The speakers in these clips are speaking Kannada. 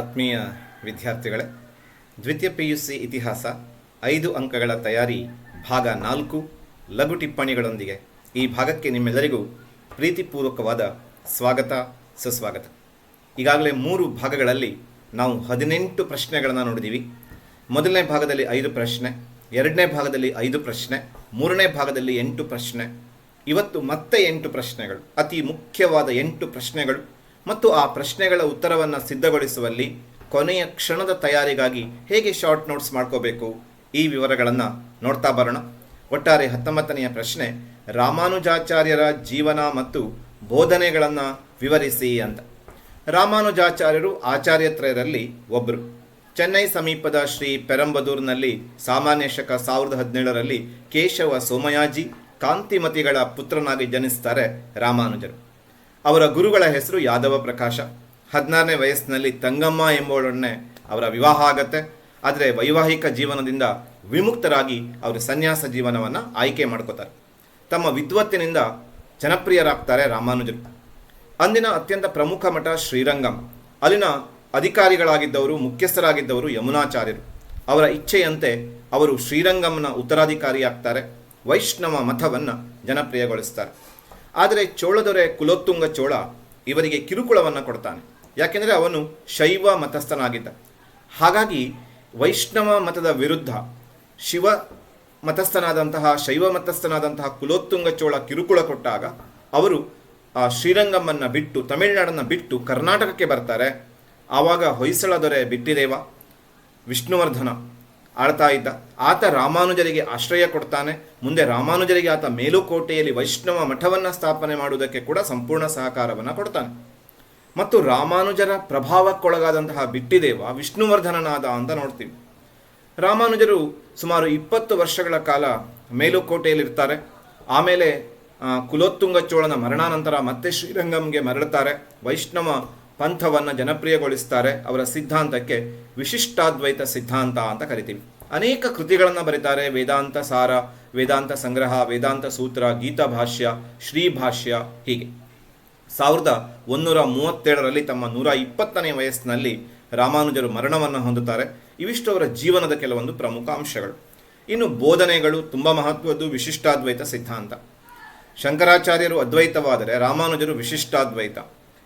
ಆತ್ಮೀಯ ವಿದ್ಯಾರ್ಥಿಗಳೇ, ದ್ವಿತೀಯ ಪಿ ಯು ಸಿ ಇತಿಹಾಸ ಐದು ಅಂಕಗಳ ತಯಾರಿ ಭಾಗ ನಾಲ್ಕು ಲಘು ಟಿಪ್ಪಣಿಗಳೊಂದಿಗೆ ಈ ಭಾಗಕ್ಕೆ ನಿಮ್ಮೆಲ್ಲರಿಗೂ ಪ್ರೀತಿಪೂರ್ವಕವಾದ ಸ್ವಾಗತ, ಸುಸ್ವಾಗತ. ಈಗಾಗಲೇ ಮೂರು ಭಾಗಗಳಲ್ಲಿ ನಾವು ಹದಿನೆಂಟು ಪ್ರಶ್ನೆಗಳನ್ನು ನೋಡಿದ್ದೀವಿ ಮೊದಲನೇ ಭಾಗದಲ್ಲಿ ಐದು ಪ್ರಶ್ನೆ, ಎರಡನೇ ಭಾಗದಲ್ಲಿ ಐದು ಪ್ರಶ್ನೆ, ಮೂರನೇ ಭಾಗದಲ್ಲಿ ಎಂಟು ಪ್ರಶ್ನೆ, ಇವತ್ತು ಮತ್ತೆ ಎಂಟು ಪ್ರಶ್ನೆಗಳು, ಅತಿ ಮುಖ್ಯವಾದ ಎಂಟು ಪ್ರಶ್ನೆಗಳು ಮತ್ತು ಆ ಪ್ರಶ್ನೆಗಳ ಉತ್ತರವನ್ನು ಸಿದ್ಧಗೊಳಿಸುವಲ್ಲಿ ಕೊನೆಯ ಕ್ಷಣದ ತಯಾರಿಗಾಗಿ ಹೇಗೆ ಶಾರ್ಟ್ ನೋಟ್ಸ್ ಮಾಡ್ಕೋಬೇಕು? ಈ ವಿವರಗಳನ್ನು ನೋಡ್ತಾ ಬರೋಣ. ಒಟ್ಟಾರೆ ಹತ್ತೊಂಬತ್ತನೆಯ ಪ್ರಶ್ನೆ, ರಾಮಾನುಜಾಚಾರ್ಯರ ಜೀವನ ಮತ್ತು ಬೋಧನೆಗಳನ್ನು ವಿವರಿಸಿ ಅಂತ. ರಾಮಾನುಜಾಚಾರ್ಯರು ಆಚಾರ್ಯತ್ರಯರಲ್ಲಿ ಒಬ್ಬರು ಚೆನ್ನೈ ಸಮೀಪದ ಶ್ರೀ ಪೆರಂಬದೂರ್ನಲ್ಲಿ ಸಾಮಾನ್ಯ ಶಕ ಸಾವಿರದ ಹದಿನೇಳರಲ್ಲಿ ಕೇಶವ ಸೋಮಯಾಜಿ ಕಾಂತಿಮತಿಗಳ ಪುತ್ರನಾಗಿ ಜನಿಸ್ತಾರೆ ರಾಮಾನುಜರು. ಅವರ ಗುರುಗಳ ಹೆಸರು ಯಾದವ ಪ್ರಕಾಶ. ಹದಿನಾರನೇ ವಯಸ್ಸಿನಲ್ಲಿ ತಂಗಮ್ಮ ಎಂಬುವಳೊಡನೆ ಅವರ ವಿವಾಹ ಆಗತ್ತೆ. ಆದರೆ ವೈವಾಹಿಕ ಜೀವನದಿಂದ ವಿಮುಕ್ತರಾಗಿ ಅವರು ಸನ್ಯಾಸ ಜೀವನವನ್ನು ಆಯ್ಕೆ ಮಾಡ್ಕೋತಾರೆ. ತಮ್ಮ ವಿದ್ವತ್ತಿನಿಂದ ಜನಪ್ರಿಯರಾಗ್ತಾರೆ ರಾಮಾನುಜರು. ಅಂದಿನ ಅತ್ಯಂತ ಪ್ರಮುಖ ಮಠ ಶ್ರೀರಂಗಂ. ಅಲ್ಲಿನ ಅಧಿಕಾರಿಗಳಾಗಿದ್ದವರು, ಮುಖ್ಯಸ್ಥರಾಗಿದ್ದವರು ಯಮುನಾಚಾರ್ಯರು. ಅವರ ಇಚ್ಛೆಯಂತೆ ಅವರು ಶ್ರೀರಂಗಂನ ಉತ್ತರಾಧಿಕಾರಿಯಾಗ್ತಾರೆ. ವೈಷ್ಣವ ಮಠವನ್ನು ಜನಪ್ರಿಯಗೊಳಿಸ್ತಾರೆ. ಆದರೆ ಚೋಳದೊರೆ ಕುಲೋತ್ತುಂಗ ಚೋಳ ಇವರಿಗೆ ಕಿರುಕುಳವನ್ನು ಕೊಡ್ತಾನೆ. ಯಾಕೆಂದರೆ ಅವನು ಶೈವ ಮತಸ್ಥನಾಗಿದ್ದ. ಹಾಗಾಗಿ ವೈಷ್ಣವ ಮತದ ವಿರುದ್ಧ ಶಿವ ಮತಸ್ಥನಾದಂತಹ, ಶೈವ ಮತಸ್ಥನಾದಂತಹ ಕುಲೋತ್ತುಂಗ ಚೋಳ ಕಿರುಕುಳ ಕೊಟ್ಟಾಗ ಅವರು, ಆ, ಶ್ರೀರಂಗಮ್ಮನ್ನು ಬಿಟ್ಟು, ತಮಿಳುನಾಡನ್ನು ಬಿಟ್ಟು ಕರ್ನಾಟಕಕ್ಕೆ ಬರ್ತಾರೆ. ಆವಾಗ ಹೊಯ್ಸಳ ದೊರೆ ಬಿಟ್ಟಿದೇವ, ವಿಷ್ಣುವರ್ಧನ. ಆಳ್ತಾ ಇದ್ದ. ಆತ ರಾಮಾನುಜರಿಗೆ ಆಶ್ರಯ ಕೊಡ್ತಾನೆ. ಮುಂದೆ ರಾಮಾನುಜರಿಗೆ ಆತ ಮೇಲುಕೋಟೆಯಲ್ಲಿ ವೈಷ್ಣವ ಮಠವನ್ನು ಸ್ಥಾಪನೆ ಮಾಡುವುದಕ್ಕೆ ಕೂಡ ಸಂಪೂರ್ಣ ಸಹಕಾರವನ್ನು ಕೊಡ್ತಾನೆ. ಮತ್ತು ರಾಮಾನುಜರ ಪ್ರಭಾವಕ್ಕೊಳಗಾದಂತಹ ಬಿಟ್ಟಿದೇವ ವಿಷ್ಣುವರ್ಧನನಾದ ಅಂತ ನೋಡ್ತೀವಿ. ರಾಮಾನುಜರು ಸುಮಾರು ಇಪ್ಪತ್ತು ವರ್ಷಗಳ ಕಾಲ ಮೇಲುಕೋಟೆಯಲ್ಲಿರ್ತಾರೆ. ಆಮೇಲೆ ಕುಲೋತ್ತುಂಗ ಚೋಳನ ಮರಣಾನಂತರ ಮತ್ತೆ ಶ್ರೀರಂಗಂಗೆ ಮರಳುತ್ತಾರೆ. ವೈಷ್ಣವ ಪಂಥವನ್ನು ಜನಪ್ರಿಯಗೊಳಿಸ್ತಾರೆ ಅವರ ಸಿದ್ಧಾಂತಕ್ಕೆ ವಿಶಿಷ್ಟಾದ್ವೈತ ಸಿದ್ಧಾಂತ ಅಂತ ಕರಿತೀವಿ. ಅನೇಕ ಕೃತಿಗಳನ್ನು ಬರೀತಾರೆ. ವೇದಾಂತ ಸಾರ, ವೇದಾಂತ ಸಂಗ್ರಹ, ವೇದಾಂತ ಸೂತ್ರ, ಗೀತಾ ಭಾಷ್ಯ, ಶ್ರೀ ಭಾಷ್ಯ ಹೀಗೆ. ಸಾವಿರದ ಒಂದೂರ ಮೂವತ್ತೇಳರಲ್ಲಿ ತಮ್ಮ ನೂರ ಇಪ್ಪತ್ತನೇ ವಯಸ್ಸಿನಲ್ಲಿ ರಾಮಾನುಜರು ಮರಣವನ್ನು ಹೊಂದುತ್ತಾರೆ. ಇವಿಷ್ಟು ಅವರ ಜೀವನದ ಕೆಲವೊಂದು ಪ್ರಮುಖ ಅಂಶಗಳು. ಇನ್ನು ಬೋಧನೆಗಳು ತುಂಬ ಮಹತ್ವದ್ದು ವಿಶಿಷ್ಟಾದ್ವೈತ ಸಿದ್ಧಾಂತ. ಶಂಕರಾಚಾರ್ಯರು ಅದ್ವೈತವಾದರೆ ರಾಮಾನುಜರು ವಿಶಿಷ್ಟಾದ್ವೈತ.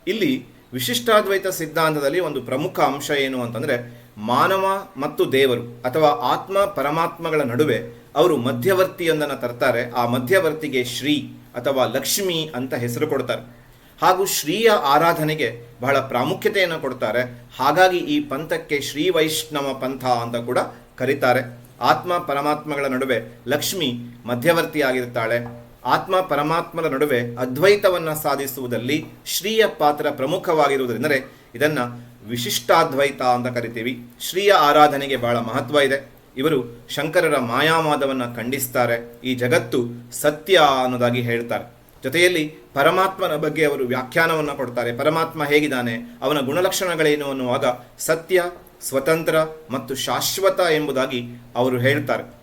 ಇಲ್ಲಿ ವಿಶಿಷ್ಟಾದ್ವೈತ ಸಿದ್ಧಾಂತದಲ್ಲಿ ಒಂದು ಪ್ರಮುಖ ಅಂಶ ಏನು ಅಂತಂದರೆ ಮಾನವ ಮತ್ತು ದೇವರು ಅಥವಾ ಆತ್ಮ ಪರಮಾತ್ಮಗಳ ನಡುವೆ ಅವರು ಮಧ್ಯವರ್ತಿಯೊಂದನ್ನು ತರ್ತಾರೆ. ಆ ಮಧ್ಯವರ್ತಿಗೆ ಶ್ರೀ ಅಥವಾ ಲಕ್ಷ್ಮಿ ಅಂತ ಹೆಸರು ಕೊಡ್ತಾರೆ. ಹಾಗೂ ಶ್ರೀಯ ಆರಾಧನೆಗೆ ಬಹಳ ಪ್ರಾಮುಖ್ಯತೆಯನ್ನು ಕೊಡ್ತಾರೆ. ಹಾಗಾಗಿ ಈ ಪಂಥಕ್ಕೆ ಶ್ರೀ ವೈಷ್ಣವ ಪಂಥ ಅಂತ ಕೂಡ ಕರೀತಾರೆ. ಆತ್ಮ ಪರಮಾತ್ಮಗಳ ನಡುವೆ ಲಕ್ಷ್ಮಿ ಮಧ್ಯವರ್ತಿಯಾಗಿರ್ತಾಳೆ. ಆತ್ಮ ಪರಮಾತ್ಮರ ನಡುವೆ ಅದ್ವೈತವನ್ನು ಸಾಧಿಸುವುದಲ್ಲಿ ಶ್ರೀಯ ಪಾತ್ರ ಪ್ರಮುಖವಾಗಿರುವುದರಿಂದರೆ ಇದನ್ನು ವಿಶಿಷ್ಟಾದ್ವೈತ ಅಂತ ಕರಿತೀವಿ. ಶ್ರೀಯ ಆರಾಧನೆಗೆ ಬಹಳ ಮಹತ್ವ ಇದೆ. ಇವರು ಶಂಕರರ ಮಾಯಾವಾದವನ್ನು ಖಂಡಿಸ್ತಾರೆ. ಈ ಜಗತ್ತು ಸತ್ಯ ಅನ್ನೋದಾಗಿ ಹೇಳ್ತಾರೆ. ಜೊತೆಯಲ್ಲಿ ಪರಮಾತ್ಮನ ಬಗ್ಗೆ ಅವರು ವ್ಯಾಖ್ಯಾನವನ್ನು ಕೊಡ್ತಾರೆ. ಪರಮಾತ್ಮ ಹೇಗಿದ್ದಾನೆ? ಅವನ ಗುಣಲಕ್ಷಣಗಳೇನು ಅನ್ನುವಾಗ ಸತ್ಯ, ಸ್ವತಂತ್ರ ಮತ್ತು ಶಾಶ್ವತ ಎಂಬುದಾಗಿ ಅವರು ಹೇಳ್ತಾರೆ.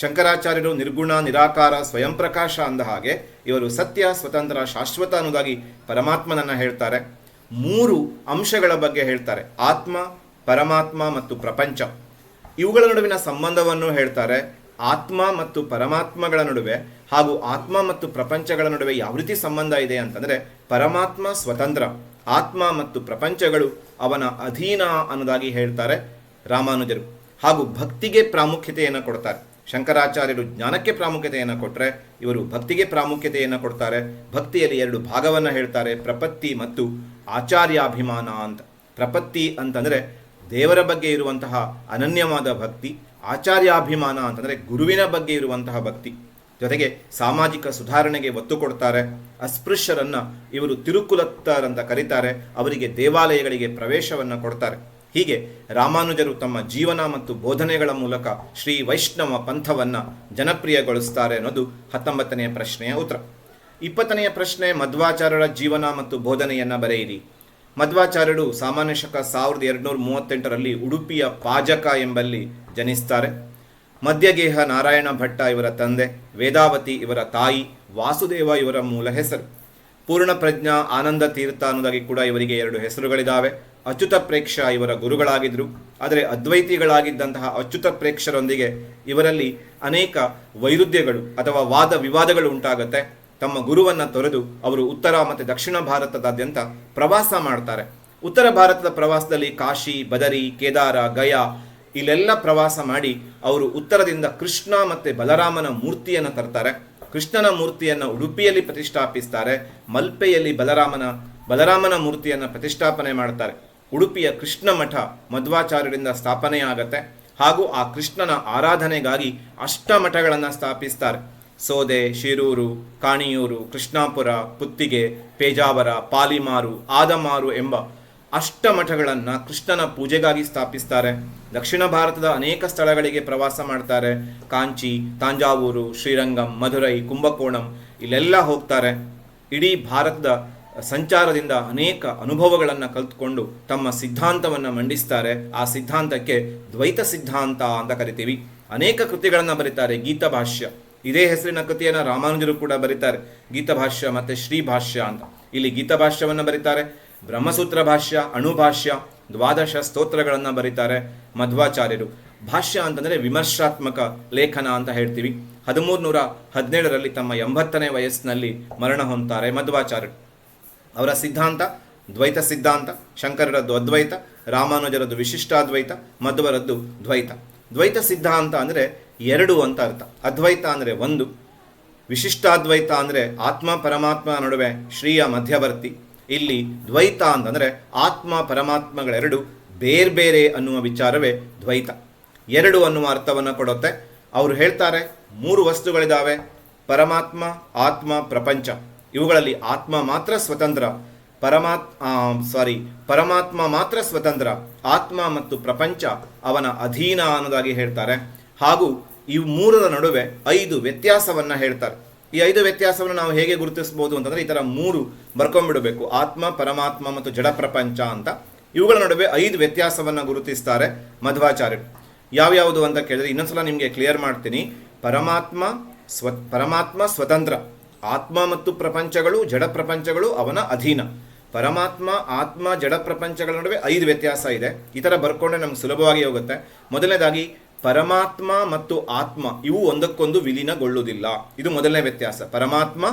ಶಂಕರಾಚಾರ್ಯರು ನಿರ್ಗುಣ, ನಿರಾಕಾರ, ಸ್ವಯಂ ಪ್ರಕಾಶ ಅಂದ ಹಾಗೆ ಇವರು ಸತ್ಯ, ಸ್ವತಂತ್ರ, ಶಾಶ್ವತ ಅನ್ನೋದಾಗಿ ಪರಮಾತ್ಮನನ್ನು ಹೇಳ್ತಾರೆ. ಮೂರು ಅಂಶಗಳ ಬಗ್ಗೆ ಹೇಳ್ತಾರೆ. ಆತ್ಮ, ಪರಮಾತ್ಮ ಮತ್ತು ಪ್ರಪಂಚ. ಇವುಗಳ ನಡುವಿನ ಸಂಬಂಧವನ್ನು ಹೇಳ್ತಾರೆ. ಆತ್ಮ ಮತ್ತು ಪರಮಾತ್ಮಗಳ ನಡುವೆ ಹಾಗೂ ಆತ್ಮ ಮತ್ತು ಪ್ರಪಂಚಗಳ ನಡುವೆ ಯಾವ ರೀತಿ ಸಂಬಂಧ ಇದೆ ಅಂತಂದರೆ ಪರಮಾತ್ಮ ಸ್ವತಂತ್ರ, ಆತ್ಮ ಮತ್ತು ಪ್ರಪಂಚಗಳು ಅವನ ಅಧೀನ ಅನ್ನೋದಾಗಿ ಹೇಳ್ತಾರೆ ರಾಮಾನುಜರು ಹಾಗೂ ಭಕ್ತಿಗೆ ಪ್ರಾಮುಖ್ಯತೆಯನ್ನು ಕೊಡ್ತಾರೆ. ಶಂಕರಾಚಾರ್ಯರು ಜ್ಞಾನಕ್ಕೆ ಪ್ರಾಮುಖ್ಯತೆಯನ್ನು ಕೊಟ್ಟರೆ ಇವರು ಭಕ್ತಿಗೆ ಪ್ರಾಮುಖ್ಯತೆಯನ್ನು ಕೊಡ್ತಾರೆ. ಭಕ್ತಿಯಲ್ಲಿ ಎರಡು ಭಾಗವನ್ನು ಹೇಳ್ತಾರೆ, ಪ್ರಪತ್ತಿ ಮತ್ತು ಆಚಾರ್ಯಾಭಿಮಾನ ಅಂತ. ಪ್ರಪತ್ತಿ ಅಂತಂದರೆ ದೇವರ ಬಗ್ಗೆ ಇರುವಂತಹ ಅನನ್ಯವಾದ ಭಕ್ತಿ, ಆಚಾರ್ಯಾಭಿಮಾನ ಅಂತಂದರೆ ಗುರುವಿನ ಬಗ್ಗೆ ಇರುವಂತಹ ಭಕ್ತಿ. ಜೊತೆಗೆ ಸಾಮಾಜಿಕ ಸುಧಾರಣೆಗೆ ಒತ್ತು ಕೊಡ್ತಾರೆ. ಅಸ್ಪೃಶ್ಯರನ್ನು ಇವರು ತಿರುಕುಲತ್ತರಂತ ಕರೀತಾರೆ. ಅವರಿಗೆ ದೇವಾಲಯಗಳಿಗೆ ಪ್ರವೇಶವನ್ನು ಕೊಡ್ತಾರೆ. ಹೀಗೆ ರಾಮಾನುಜರು ತಮ್ಮ ಜೀವನ ಮತ್ತು ಬೋಧನೆಗಳ ಮೂಲಕ ಶ್ರೀ ವೈಷ್ಣವ ಪಂಥವನ್ನು ಜನಪ್ರಿಯಗೊಳಿಸ್ತಾರೆ ಅನ್ನೋದು ಹತ್ತೊಂಬತ್ತನೆಯ ಪ್ರಶ್ನೆಯ ಉತ್ತರ. ಇಪ್ಪತ್ತನೆಯ ಪ್ರಶ್ನೆ, ಮಧ್ವಾಚಾರ್ಯರ ಜೀವನ ಮತ್ತು ಬೋಧನೆಯನ್ನು ಬರೆಯಿರಿ. ಮಧ್ವಾಚಾರ್ಯರು ಸಾಮಾನ್ಯ ಶಕ ಸಾವಿರದ ಎರಡುನೂರ ಮೂವತ್ತೆಂಟರಲ್ಲಿ ಉಡುಪಿಯ ಪಾಜಕ ಎಂಬಲ್ಲಿ ಜನಿಸ್ತಾರೆ. ಮಧ್ಯಗೇಹ ನಾರಾಯಣ ಭಟ್ಟ ಇವರ ತಂದೆ, ವೇದಾವತಿ ಇವರ ತಾಯಿ, ವಾಸುದೇವ ಇವರ ಮೂಲ ಹೆಸರು. ಪೂರ್ಣ ಪ್ರಜ್ಞಾ ಆನಂದ ತೀರ್ಥ ಅನ್ನೋದಾಗಿ ಕೂಡ ಇವರಿಗೆ ಎರಡು ಹೆಸರುಗಳಿದ್ದಾವೆ ಅಚ್ಯುತ ಪ್ರೇಕ್ಷ ಇವರ ಗುರುಗಳಾಗಿದ್ದರು ಆದರೆ ಅದ್ವೈತಿಗಳಾಗಿದ್ದಂತಹ ಅಚ್ಯುತ ಪ್ರೇಕ್ಷರೊಂದಿಗೆ ಇವರಲ್ಲಿ ಅನೇಕ ವೈರುಧ್ಯಗಳು ಅಥವಾ ವಾದ ವಿವಾದಗಳು ಉಂಟಾಗುತ್ತೆ. ತಮ್ಮ ಗುರುವನ್ನ ತೊರೆದು ಅವರು ಉತ್ತರ ಮತ್ತು ದಕ್ಷಿಣ ಭಾರತದಾದ್ಯಂತ ಪ್ರವಾಸ ಮಾಡ್ತಾರೆ. ಉತ್ತರ ಭಾರತದ ಪ್ರವಾಸದಲ್ಲಿ ಕಾಶಿ, ಬದರಿ, ಕೇದಾರ, ಗಯಾ ಇಲ್ಲೆಲ್ಲ ಪ್ರವಾಸ ಮಾಡಿ ಅವರು ಉತ್ತರದಿಂದ ಕೃಷ್ಣ ಮತ್ತು ಬಲರಾಮನ ಮೂರ್ತಿಯನ್ನು ತರ್ತಾರೆ. ಕೃಷ್ಣನ ಮೂರ್ತಿಯನ್ನು ಉಡುಪಿಯಲ್ಲಿ ಪ್ರತಿಷ್ಠಾಪಿಸ್ತಾರೆ, ಮಲ್ಪೆಯಲ್ಲಿ ಬಲರಾಮನ ಬಲರಾಮನ ಮೂರ್ತಿಯನ್ನು ಪ್ರತಿಷ್ಠಾಪನೆ ಮಾಡ್ತಾರೆ. ಉಡುಪಿಯ ಕೃಷ್ಣ ಮಠ ಮಧ್ವಾಚಾರ್ಯರಿಂದ ಸ್ಥಾಪನೆಯಾಗತ್ತೆ ಹಾಗೂ ಆ ಕೃಷ್ಣನ ಆರಾಧನೆಗಾಗಿ ಅಷ್ಟಮಠಗಳನ್ನು ಸ್ಥಾಪಿಸ್ತಾರೆ. ಸೋದೆ, ಶಿರೂರು, ಕಾಣಿಯೂರು, ಕೃಷ್ಣಾಪುರ, ಪುತ್ತಿಗೆ, ಪೇಜಾವರ, ಪಾಲಿಮಾರು, ಆದಮಾರು ಎಂಬ ಅಷ್ಟಮಠಗಳನ್ನು ಕೃಷ್ಣನ ಪೂಜೆಗಾಗಿ ಸ್ಥಾಪಿಸ್ತಾರೆ. ದಕ್ಷಿಣ ಭಾರತದ ಅನೇಕ ಸ್ಥಳಗಳಿಗೆ ಪ್ರವಾಸ ಮಾಡ್ತಾರೆ. ಕಾಂಚಿ, ತಾಂಜಾವೂರು, ಶ್ರೀರಂಗಂ, ಮಧುರೈ, ಕುಂಭಕೋಣಂ ಇಲ್ಲೆಲ್ಲ ಹೋಗ್ತಾರೆ. ಇಡೀ ಭಾರತದ ಸಂಚಾರದಿಂದ ಅನೇಕ ಅನುಭವಗಳನ್ನು ಕಲ್ತ್ಕೊಂಡು ತಮ್ಮ ಸಿದ್ಧಾಂತವನ್ನು ಮಂಡಿಸ್ತಾರೆ. ಆ ಸಿದ್ಧಾಂತಕ್ಕೆ ದ್ವೈತ ಸಿದ್ಧಾಂತ ಅಂತ ಕರಿತೀವಿ. ಅನೇಕ ಕೃತಿಗಳನ್ನು ಬರೀತಾರೆ. ಗೀತ ಭಾಷ್ಯ. ಇದೇ ಹೆಸರಿನ ಕೃತಿಯನ್ನು ರಾಮಾನುಜರು ಕೂಡ ಬರೀತಾರೆ. ಗೀತ ಭಾಷ್ಯ ಮತ್ತು ಶ್ರೀ ಭಾಷ್ಯ ಅಂತ. ಇಲ್ಲಿ ಗೀತ ಭಾಷ್ಯವನ್ನು ಬರೀತಾರೆ. ಬ್ರಹ್ಮಸೂತ್ರ ಭಾಷ್ಯ, ಅಣುಭಾಷ್ಯ, ದ್ವಾದಶ ಸ್ತೋತ್ರಗಳನ್ನು ಬರೀತಾರೆ ಮಧ್ವಾಚಾರ್ಯರು. ಭಾಷ್ಯ ಅಂತಂದರೆ ವಿಮರ್ಶಾತ್ಮಕ ಲೇಖನ ಅಂತ ಹೇಳ್ತೀವಿ. ಹದಿಮೂರು ನೂರ ಹದಿನೇಳರಲ್ಲಿ ತಮ್ಮ ಎಂಬತ್ತನೇ ವಯಸ್ಸಿನಲ್ಲಿ ಮರಣ ಹೊಂತಾರೆ ಮಧ್ವಾಚಾರ್ಯರು. ಅವರ ಸಿದ್ಧಾಂತ, ದ್ವೈತ ಸಿದ್ಧಾಂತ, ಶಂಕರರದ್ದು ಅದ್ವೈತ, ರಾಮಾನುಜರದ್ದು ವಿಶಿಷ್ಟಾದ್ವೈತ, ಮಧ್ವರದ್ದು ದ್ವೈತ. ದ್ವೈತ ಸಿದ್ಧಾಂತ ಅಂದರೆ ಎರಡು ಅಂತ ಅರ್ಥ. ಅದ್ವೈತ ಅಂದರೆ ಒಂದು, ವಿಶಿಷ್ಟಾದ್ವೈತ ಅಂದರೆ ಆತ್ಮ ಪರಮಾತ್ಮ ನಡುವೆ ಶ್ರೀಯ ಮಧ್ಯವರ್ತಿ ಇಲ್ಲಿ ದ್ವೈತ ಅಂತಂದರೆ ಆತ್ಮ ಪರಮಾತ್ಮಗಳೆರಡು ಬೇರೆ ಬೇರೆ ಅನ್ನುವ ವಿಚಾರವೇ ದ್ವೈತ. ಎರಡು ಅನ್ನುವ ಅರ್ಥವನ್ನು ಕೊಡುತ್ತೆ. ಅವರು ಹೇಳ್ತಾರೆ, ಮೂರು ವಸ್ತುಗಳಿದ್ದಾವೆ ಪರಮಾತ್ಮ, ಆತ್ಮ, ಪ್ರಪಂಚ. ಇವುಗಳಲ್ಲಿ ಆತ್ಮ ಮಾತ್ರ ಸ್ವತಂತ್ರ. ಪರಮಾತ್ ಸಾರಿ ಪರಮಾತ್ಮ ಮಾತ್ರ ಸ್ವತಂತ್ರ. ಆತ್ಮ ಮತ್ತು ಪ್ರಪಂಚ ಅವನ ಅಧೀನ ಅನ್ನೋದಾಗಿ ಹೇಳ್ತಾರೆ. ಹಾಗೂ ಈ ಮೂರರ ನಡುವೆ ಐದು ವ್ಯತ್ಯಾಸವನ್ನು ಹೇಳ್ತಾರೆ. ಈ ಐದು ವ್ಯತ್ಯಾಸವನ್ನು ನಾವು ಹೇಗೆ ಗುರುತಿಸಬಹುದು ಅಂತಂದ್ರೆ ಈ ಥರ ಮೂರು ಬರ್ಕೊಂಡ್ಬಿಡಬೇಕು. ಆತ್ಮ, ಪರಮಾತ್ಮ ಮತ್ತು ಜಡ ಪ್ರಪಂಚ ಅಂತ. ಇವುಗಳ ನಡುವೆ ಐದು ವ್ಯತ್ಯಾಸವನ್ನ ಗುರುತಿಸ್ತಾರೆ ಮಧ್ವಾಚಾರ್ಯರು. ಯಾವ್ಯಾವುದು ಅಂತ ಕೇಳಿದ್ರೆ ಇನ್ನೊಂದ್ಸಲ ನಿಮಗೆ ಕ್ಲಿಯರ್ ಮಾಡ್ತೀನಿ. ಪರಮಾತ್ಮ ಸ್ವ, ಪರಮಾತ್ಮ ಸ್ವತಂತ್ರ. ಆತ್ಮ ಮತ್ತು ಪ್ರಪಂಚಗಳು, ಜಡ ಪ್ರಪಂಚಗಳು, ಅವನ ಅಧೀನ. ಪರಮಾತ್ಮ, ಆತ್ಮ, ಜಡ ಪ್ರಪಂಚಗಳ ನಡುವೆ ಐದು ವ್ಯತ್ಯಾಸ ಇದೆ. ಈ ಥರ ಬರ್ಕೊಂಡ್ರೆ ನಮ್ಗೆ ಸುಲಭವಾಗಿ ಹೋಗುತ್ತೆ. ಮೊದಲನೇದಾಗಿ ಪರಮಾತ್ಮ ಮತ್ತು ಆತ್ಮ ಇವು ಒಂದಕ್ಕೊಂದು ವಿಲೀನಗೊಳ್ಳುವುದಿಲ್ಲ. ಇದು ಮೊದಲನೇ ವ್ಯತ್ಯಾಸ. ಪರಮಾತ್ಮ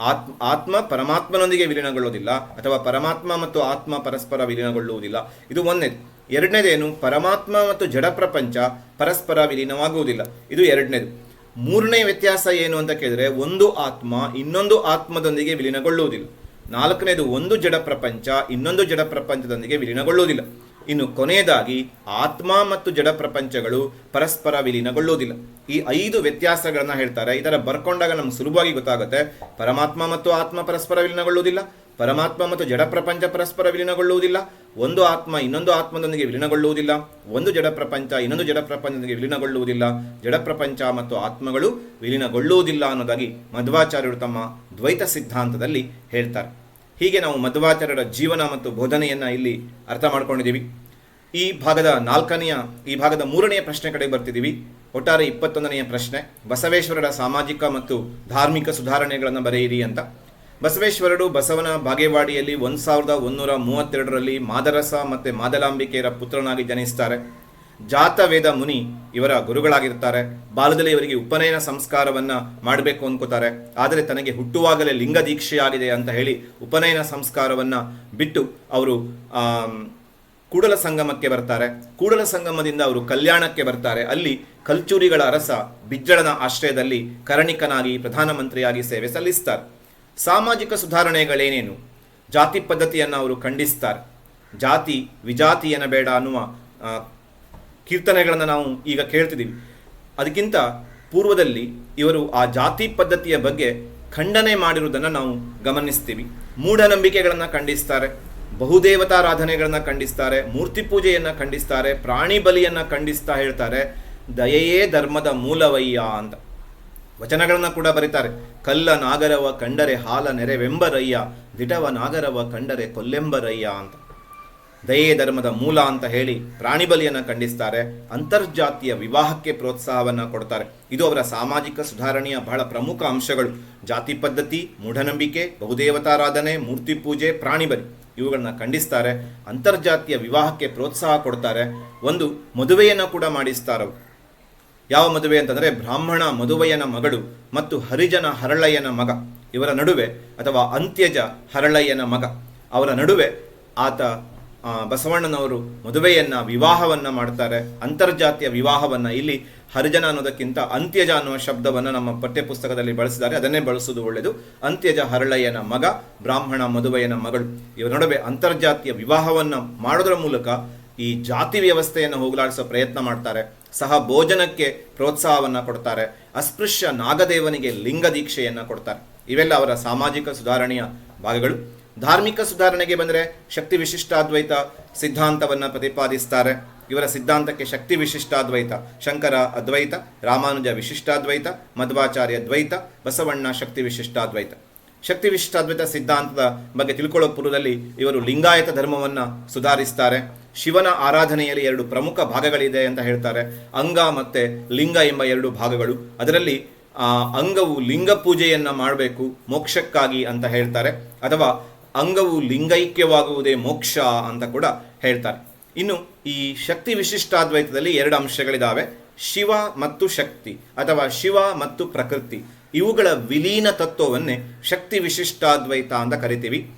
ಆತ್ಮ ಆತ್ಮ ಪರಮಾತ್ಮನೊಂದಿಗೆ ವಿಲೀನಗೊಳ್ಳುವುದಿಲ್ಲ ಅಥವಾ ಪರಮಾತ್ಮ ಮತ್ತು ಆತ್ಮ ಪರಸ್ಪರ ವಿಲೀನಗೊಳ್ಳುವುದಿಲ್ಲ. ಇದು ಒಂದನೇದು ಎರಡನೇದೇನು? ಪರಮಾತ್ಮ ಮತ್ತು ಜಡ ಪ್ರಪಂಚ ಪರಸ್ಪರ ವಿಲೀನವಾಗುವುದಿಲ್ಲ. ಇದು ಎರಡನೇದು. ಮೂರನೇ ವ್ಯತ್ಯಾಸ ಏನು ಅಂತ ಕೇಳಿದ್ರೆ ಒಂದು ಆತ್ಮ ಇನ್ನೊಂದು ಆತ್ಮದೊಂದಿಗೆ ವಿಲೀನಗೊಳ್ಳುವುದಿಲ್ಲ. ನಾಲ್ಕನೇದು ಒಂದು ಜಡ ಪ್ರಪಂಚ ಇನ್ನೊಂದು ಜಡ ಪ್ರಪಂಚದೊಂದಿಗೆ ವಿಲೀನಗೊಳ್ಳುವುದಿಲ್ಲ. ಇನ್ನು ಕೊನೆಯದಾಗಿ ಆತ್ಮ ಮತ್ತು ಜಡ ಪ್ರಪಂಚಗಳು ಪರಸ್ಪರ ವಿಲೀನಗೊಳ್ಳುವುದಿಲ್ಲ. ಈ ಐದು ವ್ಯತ್ಯಾಸಗಳನ್ನು ಹೇಳ್ತಾರೆ. ಇದರ ಬರ್ಕೊಂಡಾಗ ನಮ್ಗೆ ಸುಲಭವಾಗಿ ಗೊತ್ತಾಗುತ್ತೆ. ಪರಮಾತ್ಮ ಮತ್ತು ಆತ್ಮ ಪರಸ್ಪರ ವಿಲೀನಗೊಳ್ಳುವುದಿಲ್ಲ. ಪರಮಾತ್ಮ ಮತ್ತು ಜಡ ಪ್ರಪಂಚ ಪರಸ್ಪರ ವಿಲೀನಗೊಳ್ಳುವುದಿಲ್ಲ. ಒಂದು ಆತ್ಮ ಇನ್ನೊಂದು ಆತ್ಮದೊಂದಿಗೆ ವಿಲೀನಗೊಳ್ಳುವುದಿಲ್ಲ. ಒಂದು ಜಡ ಪ್ರಪಂಚ ಇನ್ನೊಂದು ಜಡ ಪ್ರಪಂಚದೊಂದಿಗೆ ವಿಲೀನಗೊಳ್ಳುವುದಿಲ್ಲ. ಜಡ ಪ್ರಪಂಚ ಮತ್ತು ಆತ್ಮಗಳು ವಿಲೀನಗೊಳ್ಳುವುದಿಲ್ಲ ಅನ್ನೋದಾಗಿ ಮಧ್ವಾಚಾರ್ಯರು ತಮ್ಮ ದ್ವೈತ ಸಿದ್ಧಾಂತದಲ್ಲಿ ಹೇಳ್ತಾರೆ. ಹೀಗೆ ನಾವು ಮಧ್ವಾಚಾರ್ಯರ ಜೀವನ ಮತ್ತು ಬೋಧನೆಯನ್ನು ಇಲ್ಲಿ ಅರ್ಥ ಮಾಡ್ಕೊಂಡಿದ್ದೀವಿ. ಈ ಭಾಗದ ನಾಲ್ಕನೆಯ, ಈ ಭಾಗದ ಮೂರನೆಯ ಪ್ರಶ್ನೆ ಕಡೆಗೆ ಬರ್ತಿದ್ದೀವಿ. ಒಟ್ಟಾರೆ ಇಪ್ಪತ್ತೊಂದನೆಯ ಪ್ರಶ್ನೆ, ಬಸವೇಶ್ವರರ ಸಾಮಾಜಿಕ ಮತ್ತು ಧಾರ್ಮಿಕ ಸುಧಾರಣೆಗಳನ್ನು ಬರೆಯಿರಿ ಅಂತ. ಬಸವೇಶ್ವರರು ಬಸವನ ಬಾಗೇವಾಡಿಯಲ್ಲಿ ಒಂದು ಸಾವಿರದ ಒಂದೂರ ಮೂವತ್ತೆರಡರಲ್ಲಿ ಮಾದರಸ ಮತ್ತು ಮಾದಲಾಂಬಿಕೆಯರ ಪುತ್ರನಾಗಿ ಜನಿಸ್ತಾರೆ. ಜಾತವೇದ ಮುನಿ ಇವರ ಗುರುಗಳಾಗಿರ್ತಾರೆ ಬಾಲದಲ್ಲಿ ಇವರಿಗೆ ಉಪನಯನ ಸಂಸ್ಕಾರವನ್ನ ಮಾಡಬೇಕು ಅನ್ಕೋತಾರೆ. ಆದರೆ ತನಗೆ ಹುಟ್ಟುವಾಗಲೇ ಲಿಂಗ ದೀಕ್ಷೆಯಾಗಿದೆ ಅಂತ ಹೇಳಿ ಉಪನಯನ ಸಂಸ್ಕಾರವನ್ನ ಬಿಟ್ಟು ಅವರು ಕೂಡಲ ಸಂಗಮಕ್ಕೆ ಬರ್ತಾರೆ. ಕೂಡಲ ಸಂಗಮದಿಂದ ಅವರು ಕಲ್ಯಾಣಕ್ಕೆ ಬರ್ತಾರೆ. ಅಲ್ಲಿ ಕಲ್ಚೂರಿಗಳ ಅರಸ ಬಿಜ್ಜಳನ ಆಶ್ರಯದಲ್ಲಿ ಕರಣಿಕನಾಗಿ ಪ್ರಧಾನಮಂತ್ರಿಯಾಗಿ ಸೇವೆ ಸಲ್ಲಿಸ್ತಾರೆ. ಸಾಮಾಜಿಕ ಸುಧಾರಣೆಗಳೇನೇನು? ಜಾತಿ ಪದ್ಧತಿಯನ್ನು ಅವರು ಖಂಡಿಸ್ತಾರೆ. ಜಾತಿ ವಿಜಾತಿಯನ ಬೇಡ ಅನ್ನುವ ಕೀರ್ತನೆಗಳನ್ನು ನಾವು ಈಗ ಕೇಳ್ತಿದ್ದೀವಿ. ಅದಕ್ಕಿಂತ ಪೂರ್ವದಲ್ಲಿ ಇವರು ಆ ಜಾತಿ ಪದ್ಧತಿಯ ಬಗ್ಗೆ ಖಂಡನೆ ಮಾಡಿರುವುದನ್ನು ನಾವು ಗಮನಿಸ್ತೀವಿ. ಮೂಢನಂಬಿಕೆಗಳನ್ನು ಖಂಡಿಸ್ತಾರೆ ಬಹುದೇವತಾರಾಧನೆಗಳನ್ನು ಖಂಡಿಸ್ತಾರೆ, ಮೂರ್ತಿ ಪೂಜೆಯನ್ನು ಖಂಡಿಸ್ತಾರೆ, ಪ್ರಾಣಿ ಬಲಿಯನ್ನು ಖಂಡಿಸ್ತಾ ಹೇಳ್ತಾರೆ, ದಯೆಯೇ ಧರ್ಮದ ಮೂಲವಯ್ಯ ಅಂತ. ವಚನಗಳನ್ನು ಕೂಡ ಬರೀತಾರೆ, ಕಲ್ಲ ನಾಗರವ ಕಂಡರೆ ಹಾಲ ನೆರೆವೆಂಬರಯ್ಯ ದಿಟವ ನಾಗರವ ಕಂಡರೆ ಕೊಲ್ಲೆಂಬರಯ್ಯ ಅಂತ. ದಯೆ ಧರ್ಮದ ಮೂಲ ಅಂತ ಹೇಳಿ ಪ್ರಾಣಿ ಬಲಿಯನ್ನು ಖಂಡಿಸ್ತಾರೆ, ಅಂತರ್ಜಾತಿಯ ವಿವಾಹಕ್ಕೆ ಪ್ರೋತ್ಸಾಹವನ್ನು ಕೊಡ್ತಾರೆ. ಇದು ಅವರ ಸಾಮಾಜಿಕ ಸುಧಾರಣೆಯ ಬಹಳ ಪ್ರಮುಖ ಅಂಶಗಳು. ಜಾತಿ ಪದ್ಧತಿ, ಮೂಢನಂಬಿಕೆ, ಬಹುದೇವತಾರಾಧನೆ, ಮೂರ್ತಿ ಪೂಜೆ, ಪ್ರಾಣಿ ಬಲಿ ಇವುಗಳನ್ನ ಖಂಡಿಸ್ತಾರೆ, ಅಂತರ್ಜಾತಿಯ ವಿವಾಹಕ್ಕೆ ಪ್ರೋತ್ಸಾಹ ಕೊಡ್ತಾರೆ. ಒಂದು, ಮದುವೆಯನ್ನು ಕೂಡ ಮಾಡಿಸ್ತಾರವು ಯಾವ ಮದುವೆ ಅಂತಂದರೆ ಬ್ರಾಹ್ಮಣ ಮದುವೆಯನ ಮಗಳು ಮತ್ತು ಹರಿಜನ ಹರಳಯ್ಯನ ಮಗ. ಇವರ ನಡುವೆ ಅಥವಾ ಅಂತ್ಯಜ ಹರಳಯ್ಯನ ಮಗ. ಅವರ ನಡುವೆ ಆತ ಬಸವಣ್ಣನವರು ಮದುವೆಯನ್ನು, ವಿವಾಹವನ್ನ ಮಾಡ್ತಾರೆ, ಅಂತರ್ಜಾತಿಯ ವಿವಾಹವನ್ನ. ಇಲ್ಲಿ ಹರಿಜನ ಅನ್ನೋದಕ್ಕಿಂತ ಅಂತ್ಯಜ ಅನ್ನುವ ಶಬ್ದವನ್ನು ನಮ್ಮ ಪಠ್ಯಪುಸ್ತಕದಲ್ಲಿ ಬಳಸಿದ್ದಾರೆ. ಅದನ್ನೇ ಬಳಸುವುದು ಒಳ್ಳೆಯದು. ಅಂತ್ಯಜ ಹರಳಯ್ಯನ ಮಗ, ಬ್ರಾಹ್ಮಣ ಮದುವೆಯನ ಮಗಳು. ಇವರ ನಡುವೆ, ಅಂತರ್ಜಾತಿಯ ವಿವಾಹವನ್ನ ಮಾಡೋದ್ರ ಮೂಲಕ ಈ ಜಾತಿ ವ್ಯವಸ್ಥೆಯನ್ನು ಹೋಗಲಾಡಿಸೋ ಪ್ರಯತ್ನ ಮಾಡ್ತಾರೆ. ಸಹ ಭೋಜನಕ್ಕೆ ಪ್ರೋತ್ಸಾಹವನ್ನು ಕೊಡ್ತಾರೆ. ಅಸ್ಪೃಶ್ಯ ನಾಗದೇವನಿಗೆ ಲಿಂಗ ದೀಕ್ಷೆಯನ್ನು ಕೊಡ್ತಾರೆ. ಇವೆಲ್ಲ ಅವರ ಸಾಮಾಜಿಕ ಸುಧಾರಣೆಯ ಭಾಗಗಳು. ಧಾರ್ಮಿಕ ಸುಧಾರಣೆಗೆ ಬಂದರೆ ಶಕ್ತಿ ವಿಶಿಷ್ಟಾದ್ವೈತ ಸಿದ್ಧಾಂತವನ್ನು ಪ್ರತಿಪಾದಿಸ್ತಾರೆ. ಇವರ ಸಿದ್ಧಾಂತಕ್ಕೆ ಶಕ್ತಿ ವಿಶಿಷ್ಟಾದ್ವೈತ, ಶಂಕರ ಅದ್ವೈತ, ರಾಮಾನುಜ ವಿಶಿಷ್ಟಾದ್ವೈತ, ಮಧ್ವಾಚಾರ್ಯ ದ್ವೈತ, ಬಸವಣ್ಣ ಶಕ್ತಿ ವಿಶಿಷ್ಟಾದ್ವೈತ. ಶಕ್ತಿ ವಿಶಿಷ್ಟಾದ್ವೈತ ಸಿದ್ಧಾಂತದ ಬಗ್ಗೆ ತಿಳ್ಕೊಳ್ಳೋ ಪೂರ್ವದಲ್ಲಿ ಇವರು ಲಿಂಗಾಯತ ಧರ್ಮವನ್ನು ಸುಧಾರಿಸ್ತಾರೆ. ಶಿವನ ಆರಾಧನೆಯಲ್ಲಿ ಎರಡು ಪ್ರಮುಖ ಭಾಗಗಳಿದೆ ಅಂತ ಹೇಳ್ತಾರೆ. ಅಂಗ ಮತ್ತೆ ಲಿಂಗ ಎಂಬ ಎರಡು ಭಾಗಗಳು. ಅದರಲ್ಲಿ ಅಂಗವು ಲಿಂಗ ಪೂಜೆಯನ್ನು ಮಾಡಬೇಕು, ಮೋಕ್ಷಕ್ಕಾಗಿ ಅಂತ ಹೇಳ್ತಾರೆ. ಅಥವಾ ಅಂಗವು ಲಿಂಗೈಕ್ಯವಾಗುವುದೇ ಮೋಕ್ಷ ಅಂತ ಕೂಡ ಹೇಳ್ತಾರೆ. ಇನ್ನು ಈ ಶಕ್ತಿ ವಿಶಿಷ್ಟಾದ್ವೈತದಲ್ಲಿ ಎರಡು ಅಂಶಗಳಿದ್ದಾವೆ ಶಿವ ಮತ್ತು ಶಕ್ತಿ ಅಥವಾ ಶಿವ ಮತ್ತು ಪ್ರಕೃತಿ. ಇವುಗಳ ವಿಲೀನ ತತ್ವವನ್ನೇ ಶಕ್ತಿ ವಿಶಿಷ್ಟಾದ್ವೈತ ಅಂತ ಕರಿತೀವಿ.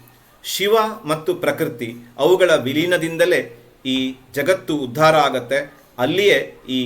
ಶಿವ ಮತ್ತು ಪ್ರಕೃತಿ ಅವುಗಳ ವಿಲೀನದಿಂದಲೇ ಈ ಜಗತ್ತು ಉದ್ಧಾರ ಆಗತ್ತೆ. ಅಲ್ಲಿಯೇ ಈ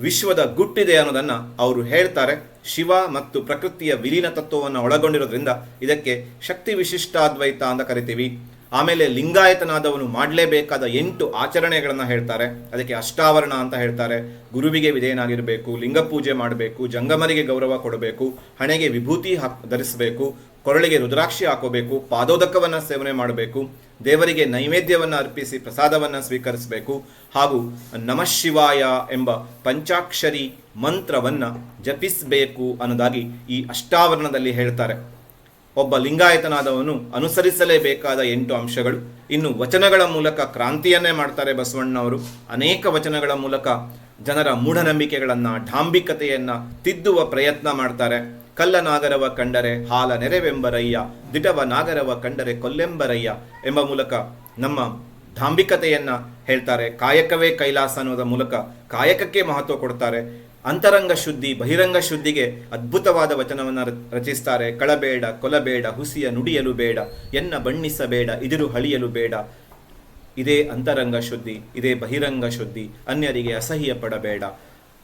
ವಿಶ್ವದ ಗುಟ್ಟಿದೆ ಅನ್ನೋದನ್ನು ಅವರು ಹೇಳ್ತಾರೆ. ಶಿವ ಮತ್ತು ಪ್ರಕೃತಿಯ ವಿಲೀನ ತತ್ವವನ್ನು ಒಳಗೊಂಡಿರೋದ್ರಿಂದ ಇದಕ್ಕೆ ಶಕ್ತಿ ವಿಶಿಷ್ಟಾದ್ವೈತ ಅಂತ ಕರಿತೀವಿ. ಆಮೇಲೆ ಲಿಂಗಾಯತನಾದವನು ಮಾಡಲೇಬೇಕಾದ ಎಂಟು ಆಚರಣೆಗಳನ್ನು ಹೇಳ್ತಾರೆ. ಅದಕ್ಕೆ ಅಷ್ಟಾವರಣ ಅಂತ ಹೇಳ್ತಾರೆ. ಗುರುವಿಗೆ ವಿಧೇಯನಾಗಿರಬೇಕು ಲಿಂಗ ಪೂಜೆ ಮಾಡಬೇಕು, ಜಂಗಮರಿಗೆ ಗೌರವ ಕೊಡಬೇಕು, ಹಣೆಗೆ ವಿಭೂತಿ ಹಾಕ್ ಧರಿಸಬೇಕು ಕೊರಳಿಗೆ ರುದ್ರಾಕ್ಷಿ ಹಾಕೋಬೇಕು, ಪಾದೋದಕವನ್ನು ಸೇವನೆ ಮಾಡಬೇಕು, ದೇವರಿಗೆ ನೈವೇದ್ಯವನ್ನು ಅರ್ಪಿಸಿ ಪ್ರಸಾದವನ್ನು ಸ್ವೀಕರಿಸಬೇಕು ಹಾಗೂ ನಮಃ ಶಿವಾಯ ಎಂಬ ಪಂಚಾಕ್ಷರಿ ಮಂತ್ರವನ್ನು ಜಪಿಸಬೇಕು ಅನ್ನೋದಾಗಿ ಈ ಅಷ್ಟಾವರಣದಲ್ಲಿ ಹೇಳ್ತಾರೆ. ಒಬ್ಬ ಲಿಂಗಾಯತನಾದವನು ಅನುಸರಿಸಲೇಬೇಕಾದ ಎಂಟು ಅಂಶಗಳು. ಇನ್ನು ವಚನಗಳ ಮೂಲಕ ಕ್ರಾಂತಿಯನ್ನೇ ಮಾಡ್ತಾರೆ ಬಸವಣ್ಣನವರು ಅನೇಕ ವಚನಗಳ ಮೂಲಕ ಜನರ ಮೂಢನಂಬಿಕೆಗಳನ್ನು ಡಾಂಬಿಕತೆಯನ್ನ ತಿದ್ದುವ ಪ್ರಯತ್ನ ಮಾಡ್ತಾರೆ. ಕಲ್ಲ ನಾಗರವ ಕಂಡರೆ ಹಾಲ ನೆರೆವೆಂಬರಯ್ಯ ದಿಟವ ನಾಗರವ ಕಂಡರೆ ಕೊಲ್ಲೆಂಬರಯ್ಯ ಎಂಬ ಮೂಲಕ ನಮ್ಮ ಧಾಂಬಿಕತೆಯನ್ನು ಹೇಳ್ತಾರೆ. ಕಾಯಕವೇ ಕೈಲಾಸ ಅನ್ನೋದ ಮೂಲಕ ಕಾಯಕಕ್ಕೆ ಮಹತ್ವ ಕೊಡ್ತಾರೆ. ಅಂತರಂಗ ಶುದ್ಧಿ, ಬಹಿರಂಗ ಶುದ್ಧಿಗೆ ಅದ್ಭುತವಾದ ವಚನವನ್ನು ರಚಿಸ್ತಾರೆ. ಕಳಬೇಡ, ಕೊಲಬೇಡ, ಹುಸಿಯ ನುಡಿಯಲು ಬೇಡ, ಎನ್ನ ಬಣ್ಣಿಸಬೇಡ, ಇದಿರು ಹಳಿಯಲು ಬೇಡ. ಇದೇ ಅಂತರಂಗ ಶುದ್ಧಿ, ಇದೇ ಬಹಿರಂಗ ಶುದ್ಧಿ, ಅನ್ಯರಿಗೆ ಅಸಹ್ಯ ಪಡಬೇಡ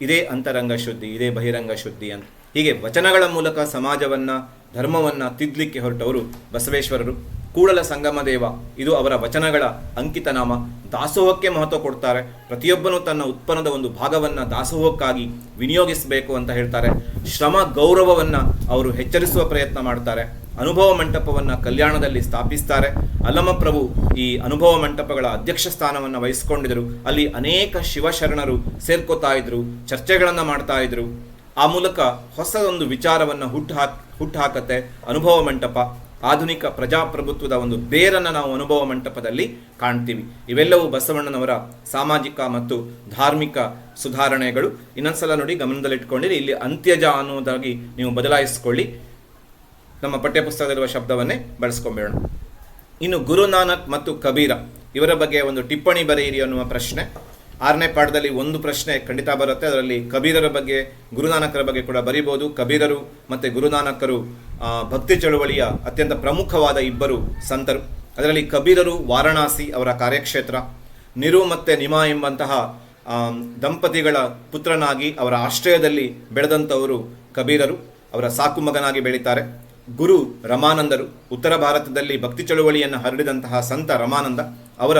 ಇದೇ ಅಂತರಂಗ ಶುದ್ಧಿ, ಇದೇ ಬಹಿರಂಗ ಶುದ್ಧಿ ಅಂತ. ಹೀಗೆ ವಚನಗಳ ಮೂಲಕ ಸಮಾಜವನ್ನ, ಧರ್ಮವನ್ನ ತಿದ್ದಲಿಕ್ಕೆ ಹೊರಟವರು ಬಸವೇಶ್ವರರು. ಕೂಡಲ ಸಂಗಮ ದೇವ, ಇದು ಅವರ ವಚನಗಳ ಅಂಕಿತನಾಮ. ದಾಸೋಹಕ್ಕೆ ಮಹತ್ವ ಕೊಡ್ತಾರೆ. ಪ್ರತಿಯೊಬ್ಬನು ತನ್ನ ಉತ್ಪನ್ನದ ಒಂದು ಭಾಗವನ್ನ ದಾಸೋಹಕ್ಕಾಗಿ ವಿನಿಯೋಗಿಸಬೇಕು ಅಂತ ಹೇಳ್ತಾರೆ. ಶ್ರಮ ಗೌರವವನ್ನ ಅವರು ಹೆಚ್ಚರಿಸುವ ಪ್ರಯತ್ನ ಮಾಡ್ತಾರೆ. ಅನುಭವ ಮಂಟಪವನ್ನ ಕಲ್ಯಾಣದಲ್ಲಿ ಸ್ಥಾಪಿಸ್ತಾರೆ. ಅಲ್ಲಮಪ್ರಭು ಈ ಅನುಭವ ಮಂಟಪಗಳ ಅಧ್ಯಕ್ಷ ಸ್ಥಾನವನ್ನು ವಹಿಸಿಕೊಂಡಿದ್ದರು. ಅಲ್ಲಿ ಅನೇಕ ಶಿವಶರಣರು ಸೇರ್ಕೋತಾ ಇದ್ರು, ಚರ್ಚೆಗಳನ್ನು ಮಾಡ್ತಾ ಇದ್ರು. ಆ ಮೂಲಕ ಹೊಸ ಒಂದು ವಿಚಾರವನ್ನ ಹುಟ್ಟು ಹಾಕ್, ಹುಟ್ಟು ಹಾಕತ್ತೆ ಅನುಭವ ಮಂಟಪ. ಆಧುನಿಕ ಪ್ರಜಾಪ್ರಭುತ್ವದ ಒಂದು ಬೇರನ್ನು ನಾವು ಅನುಭವ ಮಂಟಪದಲ್ಲಿ ಕಾಣ್ತೀವಿ. ಇವೆಲ್ಲವೂ ಬಸವಣ್ಣನವರ ಸಾಮಾಜಿಕ ಮತ್ತು ಧಾರ್ಮಿಕ ಸುಧಾರಣೆಗಳು. ಇನ್ನೊಂದ್ಸಲ ನೋಡಿ ಗಮನದಲ್ಲಿಟ್ಕೊಂಡಿರಿ, ಇಲ್ಲಿ ಅಂತ್ಯಜ ಅನ್ನುವುದಾಗಿ ನೀವು ಬದಲಾಯಿಸಿಕೊಳ್ಳಿ. ನಮ್ಮ ಪಠ್ಯಪುಸ್ತಕದಲ್ಲಿರುವ ಶಬ್ದವನ್ನೇ ಬಳಸ್ಕೊಂಬೇಡ ಇನ್ನು ಗುರುನಾನಕ್ ಮತ್ತು ಕಬೀರ, ಇವರ ಬಗ್ಗೆ ಒಂದು ಟಿಪ್ಪಣಿ ಬರೆಯಿರಿ ಅನ್ನುವ ಪ್ರಶ್ನೆ. ಆರನೇ ಪಾಠದಲ್ಲಿ ಒಂದು ಪ್ರಶ್ನೆ ಖಂಡಿತ ಬರುತ್ತೆ. ಅದರಲ್ಲಿ ಕಬೀರರ ಬಗ್ಗೆ, ಗುರುನಾನಕರ ಬಗ್ಗೆ ಕೂಡ ಬರೀಬಹುದು. ಕಬೀರರು ಮತ್ತು ಗುರುನಾನಕರು ಭಕ್ತಿ ಚಳುವಳಿಯ ಅತ್ಯಂತ ಪ್ರಮುಖವಾದ ಇಬ್ಬರು ಸಂತರು. ಅದರಲ್ಲಿ ಕಬೀರರು ವಾರಣಾಸಿ ಅವರ ಕಾರ್ಯಕ್ಷೇತ್ರ, ನಿರು ಮತ್ತು ನಿಮಾ ಎಂಬಂತಹ ದಂಪತಿಗಳ ಪುತ್ರನಾಗಿ ಅವರ ಆಶ್ರಯದಲ್ಲಿ ಬೆಳೆದಂಥವರು ಕಬೀರರು. ಅವರ ಸಾಕು ಮಗನಾಗಿ ಬೆಳೀತಾರೆ. ಗುರು ರಮಾನಂದರು, ಉತ್ತರ ಭಾರತದಲ್ಲಿ ಭಕ್ತಿ ಚಳುವಳಿಯನ್ನು ಹರಡಿದಂತಹ ಸಂತ ರಮಾನಂದ. ಅವರ,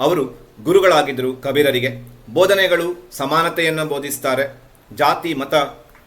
ಅವರು ಗುರುಗಳಾಗಿದ್ದರು ಕಬೀರರಿಗೆ. ಬೋಧನೆಗಳು ಸಮಾನತೆಯನ್ನು ಬೋಧಿಸ್ತಾರೆ ಜಾತಿ, ಮತ,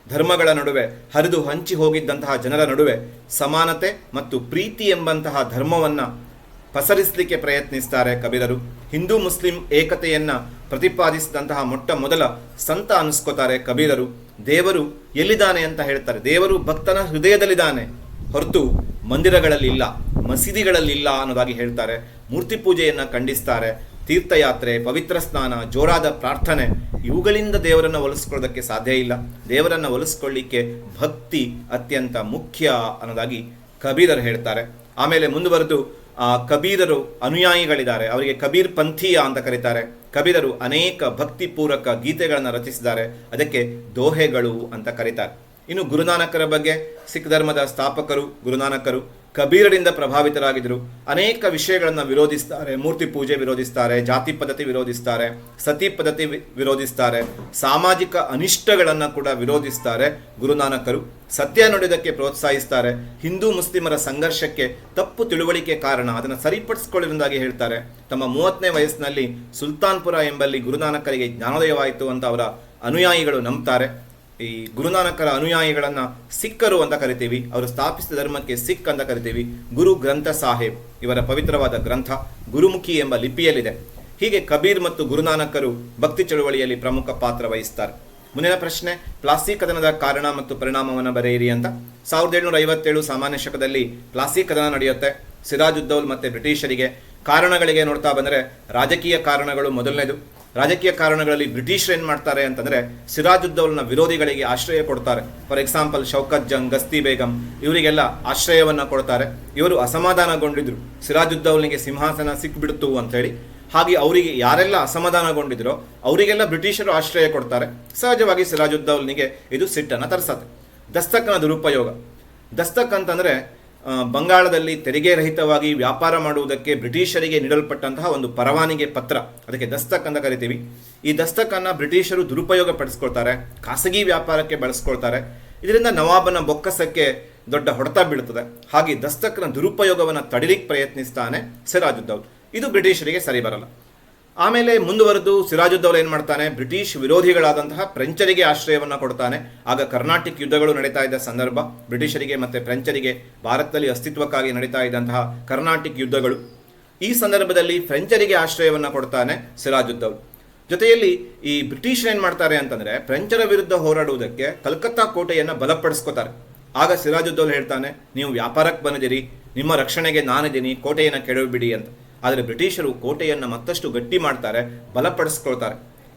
ಧರ್ಮಗಳ ನಡುವೆ ಹರಿದು ಹಂಚಿ ಹೋಗಿದ್ದಂತಹ ಜನರ ನಡುವೆ ಸಮಾನತೆ ಮತ್ತು ಪ್ರೀತಿ ಎಂಬಂತಹ ಧರ್ಮವನ್ನು ಪಸರಿಸಲಿಕ್ಕೆ ಪ್ರಯತ್ನಿಸ್ತಾರೆ ಕಬೀರರು. ಹಿಂದೂ, ಮುಸ್ಲಿಂ ಏಕತೆಯನ್ನು ಪ್ರತಿಪಾದಿಸಿದಂತಹ ಮೊಟ್ಟ ಮೊದಲ ಸಂತ ಅನಿಸ್ಕೋತಾರೆ ಕಬೀರರು. ದೇವರು ಎಲ್ಲಿದ್ದಾನೆ ಅಂತ ಹೇಳ್ತಾರೆ. ದೇವರು ಭಕ್ತನ ಹೃದಯದಲ್ಲಿದ್ದಾನೆ. ಹೊರತು ಮಂದಿರಗಳಲ್ಲಿ ಇಲ್ಲ, ಮಸೀದಿಗಳಲ್ಲಿ ಇಲ್ಲ ಅನ್ನೋದಾಗಿ ಹೇಳ್ತಾರೆ. ಮೂರ್ತಿ ಪೂಜೆಯನ್ನು ಖಂಡಿಸ್ತಾರೆ ತೀರ್ಥಯಾತ್ರೆ, ಪವಿತ್ರ ಸ್ನಾನ, ಜೋರಾದ ಪ್ರಾರ್ಥನೆ, ಇವುಗಳಿಂದ ದೇವರನ್ನು ಒಲಿಸ್ಕೊಳ್ಳೋದಕ್ಕೆ ಸಾಧ್ಯ ಇಲ್ಲ. ದೇವರನ್ನು ಒಲಿಸ್ಕೊಳ್ಳಿಕ್ಕೆ ಭಕ್ತಿ ಅತ್ಯಂತ ಮುಖ್ಯ ಅನ್ನೋದಾಗಿ ಕಬೀರರು ಹೇಳ್ತಾರೆ. ಆಮೇಲೆ ಮುಂದುವರೆದು, ಆ, ಕಬೀರರು ಅನುಯಾಯಿಗಳಿದ್ದಾರೆ. ಅವರಿಗೆ ಕಬೀರ್ ಪಂಥೀಯ ಅಂತ ಕರೀತಾರೆ. ಕಬೀರರು ಅನೇಕ ಭಕ್ತಿಪೂರಕ ಗೀತೆಗಳನ್ನು ರಚಿಸಿದ್ದಾರೆ. ಅದಕ್ಕೆ ದೋಹೆಗಳು ಅಂತ ಕರೀತಾರೆ. ಇನ್ನು ಗುರುನಾನಕರ ಬಗ್ಗೆ, ಸಿಖ್ ಧರ್ಮದ ಸ್ಥಾಪಕರು ಗುರುನಾನಕರು ಕಬೀರರಿಂದ ಪ್ರಭಾವಿತರಾಗಿದ್ದರು. ಅನೇಕ ವಿಷಯಗಳನ್ನು ವಿರೋಧಿಸ್ತಾರೆ. ಮೂರ್ತಿ ಪೂಜೆ ವಿರೋಧಿಸ್ತಾರೆ, ಜಾತಿ ಪದ್ಧತಿ ವಿರೋಧಿಸ್ತಾರೆ, ಸತಿ ಪದ್ಧತಿ ವಿರೋಧಿಸ್ತಾರೆ, ಸಾಮಾಜಿಕ ಅನಿಷ್ಟಗಳನ್ನು ಕೂಡ ವಿರೋಧಿಸ್ತಾರೆ ಗುರುನಾನಕರು. ಸತ್ಯ ನುಡಿದಕ್ಕೆ ಪ್ರೋತ್ಸಾಹಿಸ್ತಾರೆ. ಹಿಂದೂ ಮುಸ್ಲಿಮರ ಸಂಘರ್ಷಕ್ಕೆ ತಪ್ಪು ತಿಳುವಳಿಕೆ ಕಾರಣ ಅದನ್ನು ಸರಿಪಡಿಸ್ಕೊಳ್ಳುವುದಾಗಿ ಹೇಳ್ತಾರೆ. ತಮ್ಮ ಮೂವತ್ತನೇ ವಯಸ್ಸಿನಲ್ಲಿ ಸುಲ್ತಾನ್ಪುರ ಎಂಬಲ್ಲಿ ಗುರುನಾನಕರಿಗೆ ಜ್ಞಾನೋದಯವಾಯಿತು ಅಂತ ಅವರ ಅನುಯಾಯಿಗಳು ನಂಬ್ತಾರೆ. ಈ ಗುರುನಾನಕರ ಅನುಯಾಯಿಗಳನ್ನು ಸಿಖ್ಖರು ಅಂತ ಕರಿತೀವಿ. ಅವರು ಸ್ಥಾಪಿಸಿದ ಧರ್ಮಕ್ಕೆ ಸಿಖ್ ಅಂತ ಕರಿತೀವಿ. ಗುರು ಗ್ರಂಥ ಸಾಹೇಬ್ ಇವರ ಪವಿತ್ರವಾದ ಗ್ರಂಥ ಗುರುಮುಖಿ ಎಂಬ ಲಿಪಿಯಲ್ಲಿದೆ. ಹೀಗೆ ಕಬೀರ್ ಮತ್ತು ಗುರುನಾನಕರು ಭಕ್ತಿ ಚಳುವಳಿಯಲ್ಲಿ ಪ್ರಮುಖ ಪಾತ್ರ ವಹಿಸ್ತಾರೆ. ಮುಂದಿನ ಪ್ರಶ್ನೆ ಪ್ಲಾಸ್ಟಿಕ್ ಕದನದ ಕಾರಣ ಮತ್ತು ಪರಿಣಾಮವನ್ನು ಬರೆಯಿರಿ ಅಂತ. ಸಾವಿರದ ಏಳ್ನೂರ ಐವತ್ತೇಳು ಸಾಮಾನ್ಯ ಶಕದಲ್ಲಿ ಪ್ಲಾಸ್ಟಿಕ್ ಕದನ ನಡೆಯುತ್ತೆ. ಸಿರಾಜುದ್ದೌಲ್ ಮತ್ತೆ ಬ್ರಿಟಿಷರಿಗೆ ಕಾರಣಗಳಿಗೆ ನೋಡ್ತಾ ಬಂದರೆ ರಾಜಕೀಯ ಕಾರಣಗಳು ಮೊದಲನೇದು. ರಾಜಕೀಯ ಕಾರಣಗಳಲ್ಲಿ ಬ್ರಿಟಿಷರು ಏನು ಮಾಡ್ತಾರೆ ಅಂತಂದರೆ ಸಿರಾಜುದ್ದೌಲ್ನ ವಿರೋಧಿಗಳಿಗೆ ಆಶ್ರಯ ಕೊಡ್ತಾರೆ. ಫಾರ್ ಎಕ್ಸಾಂಪಲ್ ಶೌಕತ್ ಜಂಗ್, ಗಸ್ತಿ ಬೇಗಂ, ಇವರಿಗೆಲ್ಲ ಆಶ್ರಯವನ್ನು ಕೊಡ್ತಾರೆ. ಇವರು ಅಸಮಾಧಾನಗೊಂಡಿದ್ರು. ಸಿರಾಜುದ್ದೌಲ್ನಿಗೆ ಸಿಂಹಾಸನ ಸಿಕ್ಬಿಡ್ತು ಅಂತ ಹೇಳಿ. ಹಾಗೆ ಅವರಿಗೆ ಯಾರೆಲ್ಲ ಅಸಮಾಧಾನಗೊಂಡಿದ್ರೋ ಅವರಿಗೆಲ್ಲ ಬ್ರಿಟಿಷರು ಆಶ್ರಯ ಕೊಡ್ತಾರೆ. ಸಹಜವಾಗಿ ಸಿರಾಜುದ್ದೌಲ್ನಿಗೆ ಇದು ಸಿಟ್ಟನ್ನು ತರಿಸತ್ತೆ. ದಸ್ತಕ್ನ ದುರುಪಯೋಗ. ದಸ್ತಕ್ ಅಂತಂದ್ರೆ ಬಂಗಾಳದಲ್ಲಿ ತೆರಿಗೆ ರಹಿತವಾಗಿ ವ್ಯಾಪಾರ ಮಾಡುವುದಕ್ಕೆ ಬ್ರಿಟಿಷರಿಗೆ ನೀಡಲ್ಪಟ್ಟಂತಹ ಒಂದು ಪರವಾನಿಗೆ ಪತ್ರ. ಅದಕ್ಕೆ ದಸ್ತಕ್ ಅಂತ ಕರಿತೀವಿ. ಈ ದಸ್ತಕನ್ನು ಬ್ರಿಟಿಷರು ದುರುಪಯೋಗ ಪಡಿಸ್ಕೊಳ್ತಾರೆ, ಖಾಸಗಿ ವ್ಯಾಪಾರಕ್ಕೆ ಬಳಸ್ಕೊಳ್ತಾರೆ. ಇದರಿಂದ ನವಾಬನ ಬೊಕ್ಕಸಕ್ಕೆ ದೊಡ್ಡ ಹೊಡೆತ ಬೀಳುತ್ತದೆ ಹಾಗೆ ದಸ್ತಕ್ನ ದುರುಪಯೋಗವನ್ನು ತಡಿಲಿಕ್ಕೆ ಪ್ರಯತ್ನಿಸ್ತಾನೆ ಸಿರಾಜುದ್ದೌದ್ ಇದು ಬ್ರಿಟಿಷರಿಗೆ ಸರಿ ಬರಲ್ಲ ಆಮೇಲೆ ಮುಂದುವರೆದು ಸಿರಾಜುದ್ದೌಲ ಏನು ಮಾಡ್ತಾನೆ? ಬ್ರಿಟಿಷ್ ವಿರೋಧಿಗಳಾದಂತಹ ಫ್ರೆಂಚರಿಗೆ ಆಶ್ರಯವನ್ನು ಕೊಡ್ತಾನೆ. ಆಗ ಕರ್ನಾಟಿಕ್ ಯುದ್ಧಗಳು ನಡೀತಾ ಇದ್ದ ಸಂದರ್ಭ, ಬ್ರಿಟಿಷರಿಗೆ ಮತ್ತು ಫ್ರೆಂಚರಿಗೆ ಭಾರತದಲ್ಲಿ ಅಸ್ತಿತ್ವಕ್ಕಾಗಿ ನಡೀತಾ ಇದ್ದಂತಹ ಕರ್ನಾಟಿಕ್ ಯುದ್ಧಗಳು. ಈ ಸಂದರ್ಭದಲ್ಲಿ ಫ್ರೆಂಚರಿಗೆ ಆಶ್ರಯವನ್ನು ಕೊಡ್ತಾನೆ ಸಿರಾಜುದ್ದೌಲ್ ಜೊತೆಯಲ್ಲಿ ಈ ಬ್ರಿಟಿಷ್ ಏನು ಮಾಡ್ತಾರೆ ಅಂತಂದ್ರೆ, ಫ್ರೆಂಚರ ವಿರುದ್ಧ ಹೋರಾಡುವುದಕ್ಕೆ ಕಲ್ಕತ್ತಾ ಕೋಟೆಯನ್ನು ಬಲಪಡಿಸ್ಕೋತಾರೆ. ಆಗ ಸಿರಾಜುದ್ದೌಲ್ ಹೇಳ್ತಾನೆ, ನೀವು ವ್ಯಾಪಾರಕ್ಕೆ ಬಂದಿದ್ದೀರಿ, ನಿಮ್ಮ ರಕ್ಷಣೆಗೆ ನಾನಿದ್ದೀನಿ, ಕೋಟೆಯನ್ನು ಕೆಡವಿಬಿಡಿ ಅಂತ. ಆದರೆ ಬ್ರಿಟಿಷರು ಕೋಟೆಯನ್ನು ಮತ್ತಷ್ಟು ಗಟ್ಟಿ ಮಾಡ್ತಾರೆ, ಬಲಪಡಿಸ್ಕೊಳ್ತಾರೆ.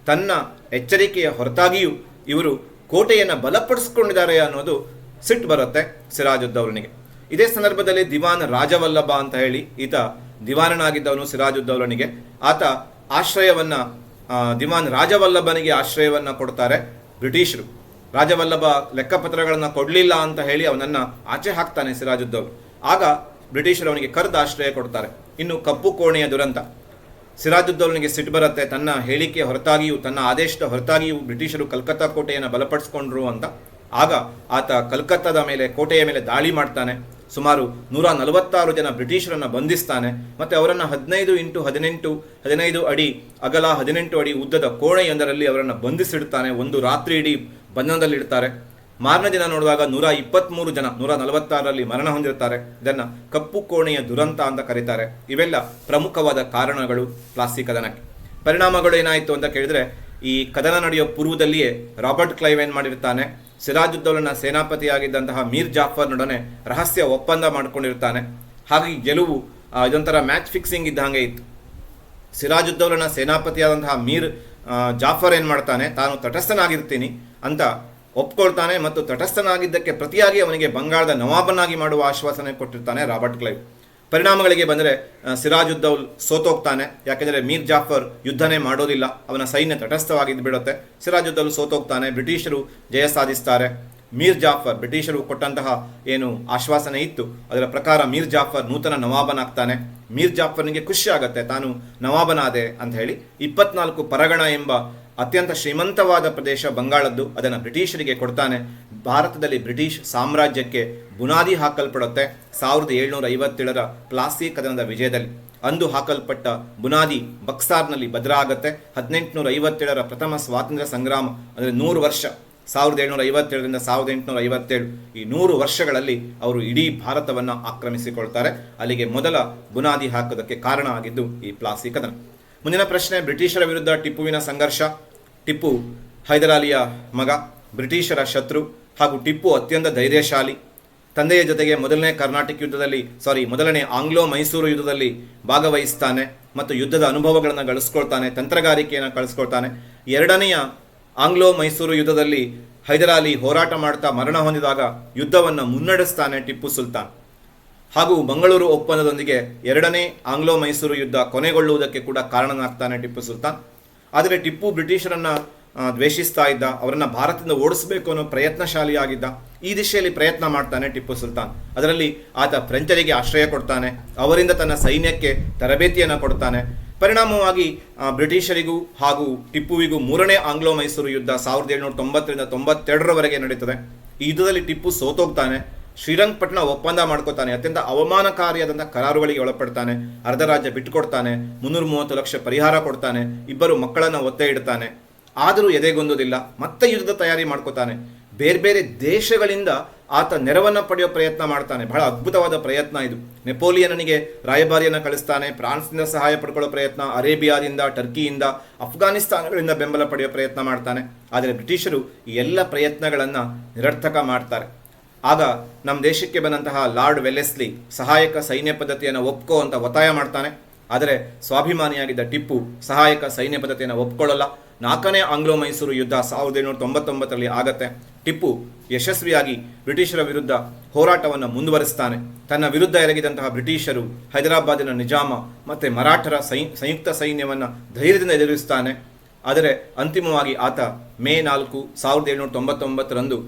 ತನ್ನ ಎಚ್ಚರಿಕೆಯ ಹೊರತಾಗಿಯೂ ಇವರು ಕೋಟೆಯನ್ನು ಬಲಪಡಿಸ್ಕೊಂಡಿದ್ದಾರೆ ಅನ್ನೋದು ಸಿಟ್ಟು ಬರುತ್ತೆ ಸಿರಾಜುದ್ದೌಲನಿಗೆ ಇದೇ ಸಂದರ್ಭದಲ್ಲಿ ದಿವಾನ್ ರಾಜವಲ್ಲಭ ಅಂತ ಹೇಳಿ ಈತ ದಿವಾನನಾಗಿದ್ದವನು ಸಿರಾಜುದ್ದೌಲನಿಗೆ ಆತ ಆಶ್ರಯವನ್ನ ದಿವಾನ್ ರಾಜವಲ್ಲಭನಿಗೆ ಆಶ್ರಯವನ್ನ ಕೊಡ್ತಾರೆ ಬ್ರಿಟಿಷರು. ರಾಜವಲ್ಲಭ ಲೆಕ್ಕಪತ್ರಗಳನ್ನು ಕೊಡಲಿಲ್ಲ ಅಂತ ಹೇಳಿ ಅವನನ್ನ ಆಚೆ ಹಾಕ್ತಾನೆ ಸಿರಾಜುದ್ದೌಲ್ ಆಗ ಬ್ರಿಟಿಷರು ಅವನಿಗೆ ಕರೆದು ಆಶ್ರಯ ಕೊಡ್ತಾರೆ. ಇನ್ನು ಕಪ್ಪು ಕೋಣೆಯ ದುರಂತ. ಸಿರಾಜುದ್ದೌಲನಿಗೆ ಸಿಟ್ಟು ಬರುತ್ತೆ, ತನ್ನ ಹೇಳಿಕೆ ಹೊರತಾಗಿಯೂ, ತನ್ನ ಆದೇಶದ ಹೊರತಾಗಿಯೂ ಬ್ರಿಟಿಷರು ಕಲ್ಕತ್ತಾ ಕೋಟೆಯನ್ನು ಬಲಪಡಿಸ್ಕೊಂಡ್ರು ಅಂತ. ಆಗ ಆತ ಕಲ್ಕತ್ತಾದ ಮೇಲೆ, ಕೋಟೆಯ ಮೇಲೆ ದಾಳಿ ಮಾಡ್ತಾನೆ. ಸುಮಾರು ನೂರ ನಲವತ್ತಾರು ಜನ ಬ್ರಿಟಿಷರನ್ನು ಬಂಧಿಸ್ತಾನೆ. ಮತ್ತು ಅವರನ್ನು ಹದಿನೈದು ಇಂಟು ಹದಿನೆಂಟು, ಹದಿನೈದು ಅಡಿ ಅಗಲ, ಹದಿನೆಂಟು ಅಡಿ ಉದ್ದದ ಕೋಣೆಯೊಂದರಲ್ಲಿ ಅವರನ್ನು ಬಂಧಿಸಿಡ್ತಾನೆ. ಒಂದು ರಾತ್ರಿ ಇಡೀ ಬಂಧನದಲ್ಲಿಡ್ತಾರೆ. ಮಾರನೇ ದಿನ ನೋಡುವಾಗ ನೂರ ಇಪ್ಪತ್ತ್ಮೂರು ಜನ, ನೂರ ನಲವತ್ತಾರರಲ್ಲಿ ಮರಣ ಹೊಂದಿರುತ್ತಾರೆ. ಇದನ್ನು ಕಪ್ಪು ಕೋಣೆಯ ದುರಂತ ಅಂತ ಕರೀತಾರೆ. ಇವೆಲ್ಲ ಪ್ರಮುಖವಾದ ಕಾರಣಗಳು ಪ್ಲಾಸ್ಟಿಕ್ ಕದನಕ್ಕೆ. ಪರಿಣಾಮಗಳು ಏನಾಯಿತು ಅಂತ ಕೇಳಿದ್ರೆ, ಈ ಕದನ ನಡೆಯುವ ಪೂರ್ವದಲ್ಲಿಯೇ ರಾಬರ್ಟ್ ಕ್ಲೈವ್ ಏನು ಮಾಡಿರ್ತಾನೆ? ಸಿರಾಜುದ್ದೌಲನ ಸೇನಾಪತಿಯಾಗಿದ್ದಂತಹ ಮೀರ್ ಜಾಫರ್ನೊಡನೆ ರಹಸ್ಯ ಒಪ್ಪಂದ ಮಾಡಿಕೊಂಡಿರ್ತಾನೆ. ಹಾಗಾಗಿ ಗೆಲುವು ಇದೊಂಥರ ಮ್ಯಾಚ್ ಫಿಕ್ಸಿಂಗ್ ಹಾಗೆ ಇತ್ತು. ಸಿರಾಜುದ್ದೌಲನ ಸೇನಾಪತಿಯಾದಂತಹ ಮೀರ್ ಜಾಫರ್ ಏನು ಮಾಡ್ತಾನೆ? ತಾನು ತಟಸ್ಥನಾಗಿರ್ತೀನಿ ಅಂತ ಒಪ್ಕೊಳ್ತಾನೆ ಮತ್ತು ತಟಸ್ಥನಾಗಿದ್ದಕ್ಕೆ ಪ್ರತಿಯಾಗಿ ಅವನಿಗೆ ಬಂಗಾಳದ ನವಾಬನಾಗಿ ಮಾಡುವ ಆಶ್ವಾಸನೆ ಕೊಟ್ಟಿರ್ತಾನೆ ರಾಬರ್ಟ್ ಕ್ಲೈವ್. ಪರಿಣಾಮಗಳಿಗೆ ಬಂದರೆ ಸಿರಾಜುದ್ದೌಲ್ ಸೋತೋಗ್ತಾನೆ. ಯಾಕೆಂದರೆ ಮೀರ್ ಜಾಫರ್ ಯುದ್ಧನೇ ಮಾಡೋದಿಲ್ಲ. ಅವನ ಸೈನ್ಯ ತಟಸ್ಥವಾಗಿದ್ದು ಬಿಡುತ್ತೆ. ಸಿರಾಜುದ್ದೌಲ್ ಸೋತೋಗ್ತಾನೆ. ಬ್ರಿಟಿಷರು ಜಯ ಸಾಧಿಸ್ತಾರೆ. ಮೀರ್ ಜಾಫರ್, ಬ್ರಿಟಿಷರು ಕೊಟ್ಟಂತಹ ಏನು ಆಶ್ವಾಸನೆ ಇತ್ತು. ಅದರ ಪ್ರಕಾರ ಮೀರ್ ಜಾಫರ್ ನೂತನ ನವಾಬನಾಗ್ತಾನೆ. ಮೀರ್ ಜಾಫರ್ನಿಗೆ ಖುಷಿ ತಾನು ನವಾಬನಾದೆ ಅಂತ ಹೇಳಿ ಇಪ್ಪತ್ನಾಲ್ಕು ಪರಗಣ ಎಂಬ ಅತ್ಯಂತ ಶ್ರೀಮಂತವಾದ ಪ್ರದೇಶ ಬಂಗಾಳದ್ದು, ಅದನ್ನು ಬ್ರಿಟಿಷರಿಗೆ ಕೊಡ್ತಾನೆ. ಭಾರತದಲ್ಲಿ ಬ್ರಿಟಿಷ್ ಸಾಮ್ರಾಜ್ಯಕ್ಕೆ ಬುನಾದಿ ಹಾಕಲ್ಪಡುತ್ತೆ ಸಾವಿರದ ಏಳ್ನೂರ ಐವತ್ತೇಳರ ಪ್ಲಾಸಿ ಕದನದ ವಿಜಯದಲ್ಲಿ. ಅಂದು ಹಾಕಲ್ಪಟ್ಟ ಬುನಾದಿ ಬಕ್ಸಾರ್ನಲ್ಲಿ ಭದ್ರ ಆಗುತ್ತೆ ಹದಿನೆಂಟುನೂರ ಐವತ್ತೇಳರ ಪ್ರಥಮ ಸ್ವಾತಂತ್ರ್ಯ ಸಂಗ್ರಾಮ, ಅಂದರೆ ನೂರು ವರ್ಷ, ಸಾವಿರದ ಏಳ್ನೂರ ಐವತ್ತೇಳರಿಂದ ಸಾವಿರದ ಎಂಟುನೂರ ಐವತ್ತೇಳು. ಈ ನೂರು ವರ್ಷಗಳಲ್ಲಿ ಅವರು ಇಡೀ ಭಾರತವನ್ನು ಆಕ್ರಮಿಸಿಕೊಳ್ತಾರೆ. ಅಲ್ಲಿಗೆ ಮೊದಲ ಬುನಾದಿ ಹಾಕೋದಕ್ಕೆ ಕಾರಣ ಆಗಿದ್ದು ಈ ಪ್ಲಾಸಿ ಕದನ. ಮುಂದಿನ ಪ್ರಶ್ನೆ, ಬ್ರಿಟಿಷರ ವಿರುದ್ಧ ಟಿಪ್ಪುವಿನ ಸಂಘರ್ಷ. ಟಿಪ್ಪು ಹೈದರಾಲಿಯ ಮಗ, ಬ್ರಿಟಿಷರ ಶತ್ರು ಹಾಗೂ ಟಿಪ್ಪು ಅತ್ಯಂತ ಧೈರ್ಯಶಾಲಿ. ತಂದೆಯ ಜೊತೆಗೆ ಮೊದಲನೇ ಕರ್ನಾಟಕ ಯುದ್ಧದಲ್ಲಿ ಸಾರಿ ಮೊದಲನೇ ಆಂಗ್ಲೋ ಮೈಸೂರು ಯುದ್ಧದಲ್ಲಿ ಭಾಗವಹಿಸ್ತಾನೆ ಮತ್ತು ಯುದ್ಧದ ಅನುಭವಗಳನ್ನು ಗಳಿಸ್ಕೊಳ್ತಾನೆ, ತಂತ್ರಗಾರಿಕೆಯನ್ನು ಕಳಿಸ್ಕೊಳ್ತಾನೆ. ಎರಡನೆಯ ಆಂಗ್ಲೋ ಮೈಸೂರು ಯುದ್ಧದಲ್ಲಿ ಹೈದರಾಲಿ ಹೋರಾಟ ಮಾಡ್ತಾ ಮರಣ ಹೊಂದಿದಾಗ ಯುದ್ಧವನ್ನು ಮುನ್ನಡೆಸ್ತಾನೆ ಟಿಪ್ಪು ಸುಲ್ತಾನ್. ಹಾಗೂ ಮಂಗಳೂರು ಒಪ್ಪಂದದೊಂದಿಗೆ ಎರಡನೇ ಆಂಗ್ಲೋ ಮೈಸೂರು ಯುದ್ಧ ಕೊನೆಗೊಳ್ಳುವುದಕ್ಕೆ ಕೂಡ ಕಾರಣನಾಗ್ತಾನೆ ಟಿಪ್ಪು ಸುಲ್ತಾನ್. ಆದರೆ ಟಿಪ್ಪು ಬ್ರಿಟಿಷರನ್ನು ದ್ವೇಷಿಸ್ತಾ ಇದ್ದ, ಅವರನ್ನು ಭಾರತದಿಂದ ಓಡಿಸಬೇಕು ಅನ್ನೋ ಪ್ರಯತ್ನಶಾಲಿಯಾಗಿದ್ದ, ಈ ದಿಶೆಯಲ್ಲಿ ಪ್ರಯತ್ನ ಮಾಡ್ತಾನೆ ಟಿಪ್ಪು ಸುಲ್ತಾನ್. ಅದರಲ್ಲಿ ಆತ ಫ್ರೆಂಚರಿಗೆ ಆಶ್ರಯ ಕೊಡ್ತಾನೆ, ಅವರಿಂದ ತನ್ನ ಸೈನ್ಯಕ್ಕೆ ತರಬೇತಿಯನ್ನು ಕೊಡ್ತಾನೆ. ಪರಿಣಾಮವಾಗಿ ಬ್ರಿಟಿಷರಿಗೂ ಹಾಗೂ ಟಿಪ್ಪುವಿಗೂ ಮೂರನೇ ಆಂಗ್ಲೋ ಮೈಸೂರು ಯುದ್ಧ ಸಾವಿರದ ಏಳ್ನೂರ ತೊಂಬತ್ತರಿಂದ ತೊಂಬತ್ತೆರಡರವರೆಗೆ ನಡೀತದೆ. ಈ ಯುದ್ಧದಲ್ಲಿ ಟಿಪ್ಪು ಸೋತೋಗ್ತಾನೆ ಶ್ರೀರಂಗಪಟ್ಟಣ ಒಪ್ಪಂದ ಮಾಡ್ಕೋತಾನೆ. ಅತ್ಯಂತ ಅವಮಾನಕಾರಿಯಾದಂಥ ಕರಾರುಗಳಿಗೆ ಒಳಪಡ್ತಾನೆ. ಅರ್ಧ ರಾಜ್ಯ ಬಿಟ್ಟುಕೊಡ್ತಾನೆ. ಮುನ್ನೂರ ಮೂವತ್ತು ಲಕ್ಷ ಪರಿಹಾರ ಕೊಡ್ತಾನೆ. ಇಬ್ಬರು ಮಕ್ಕಳನ್ನು ಒತ್ತೆ ಇಡ್ತಾನೆ. ಆದರೂ ಎದೆಗೊಂದೋದಿಲ್ಲ. ಮತ್ತೆ ಯುದ್ಧದ ತಯಾರಿ ಮಾಡ್ಕೋತಾನೆ. ಬೇರೆ ಬೇರೆ ದೇಶಗಳಿಂದ ಆತ ನೆರವನ್ನು ಪಡೆಯೋ ಪ್ರಯತ್ನ ಮಾಡ್ತಾನೆ. ಬಹಳ ಅದ್ಭುತವಾದ ಪ್ರಯತ್ನ ಇದು. ನೆಪೋಲಿಯನನಿಗೆ ರಾಯಭಾರಿಯನ್ನು ಕಳಿಸ್ತಾನೆ. ಫ್ರಾನ್ಸ್ನಿಂದ ಸಹಾಯ ಪಡ್ಕೊಳ್ಳೋ ಪ್ರಯತ್ನ, ಅರೇಬಿಯಾದಿಂದ, ಟರ್ಕಿಯಿಂದ, ಅಫ್ಘಾನಿಸ್ತಾನಗಳಿಂದ ಬೆಂಬಲ ಪಡೆಯೋ ಪ್ರಯತ್ನ ಮಾಡ್ತಾನೆ. ಆದರೆ ಬ್ರಿಟಿಷರು ಈ ಎಲ್ಲ ಪ್ರಯತ್ನಗಳನ್ನು ನಿರರ್ಥಕ ಮಾಡ್ತಾರೆ. ಆಗ ನಮ್ಮ ದೇಶಕ್ಕೆ ಬಂದಂತಹ ಲಾರ್ಡ್ ವೆಲೆಸ್ಲಿ ಸಹಾಯಕ ಸೈನ್ಯ ಪದ್ಧತಿಯನ್ನು ಒಪ್ಕೋ ಅಂತ ಒತ್ತಾಯ ಮಾಡ್ತಾನೆ. ಆದರೆ ಸ್ವಾಭಿಮಾನಿಯಾಗಿದ್ದ ಟಿಪ್ಪು ಸಹಾಯಕ ಸೈನ್ಯ ಪದ್ಧತಿಯನ್ನು ಒಪ್ಕೊಳ್ಳಲ್ಲ. ನಾಲ್ಕನೇ ಆಂಗ್ಲೋ ಮೈಸೂರು ಯುದ್ಧ ಸಾವಿರದ ಏಳ್ನೂರ ತೊಂಬತ್ತೊಂಬತ್ತರಲ್ಲಿ ಆಗತ್ತೆ. ಟಿಪ್ಪು ಯಶಸ್ವಿಯಾಗಿ ಬ್ರಿಟಿಷರ ವಿರುದ್ಧ ಹೋರಾಟವನ್ನು ಮುಂದುವರಿಸ್ತಾನೆ. ತನ್ನ ವಿರುದ್ಧ ಎರಗಿದಂತಹ ಬ್ರಿಟಿಷರು ಹೈದರಾಬಾದಿನ ನಿಜಾಮ ಮತ್ತು ಮರಾಠರ ಸೈ, ಸಂಯುಕ್ತ ಸೈನ್ಯವನ್ನು ಧೈರ್ಯದಿಂದ ಎದುರಿಸ್ತಾನೆ. ಆದರೆ ಅಂತಿಮವಾಗಿ ಆತ ಮೇ ನಾಲ್ಕು ಸಾವಿರದ ಏಳ್ನೂರ ತೊಂಬತ್ತೊಂಬತ್ತರಂದು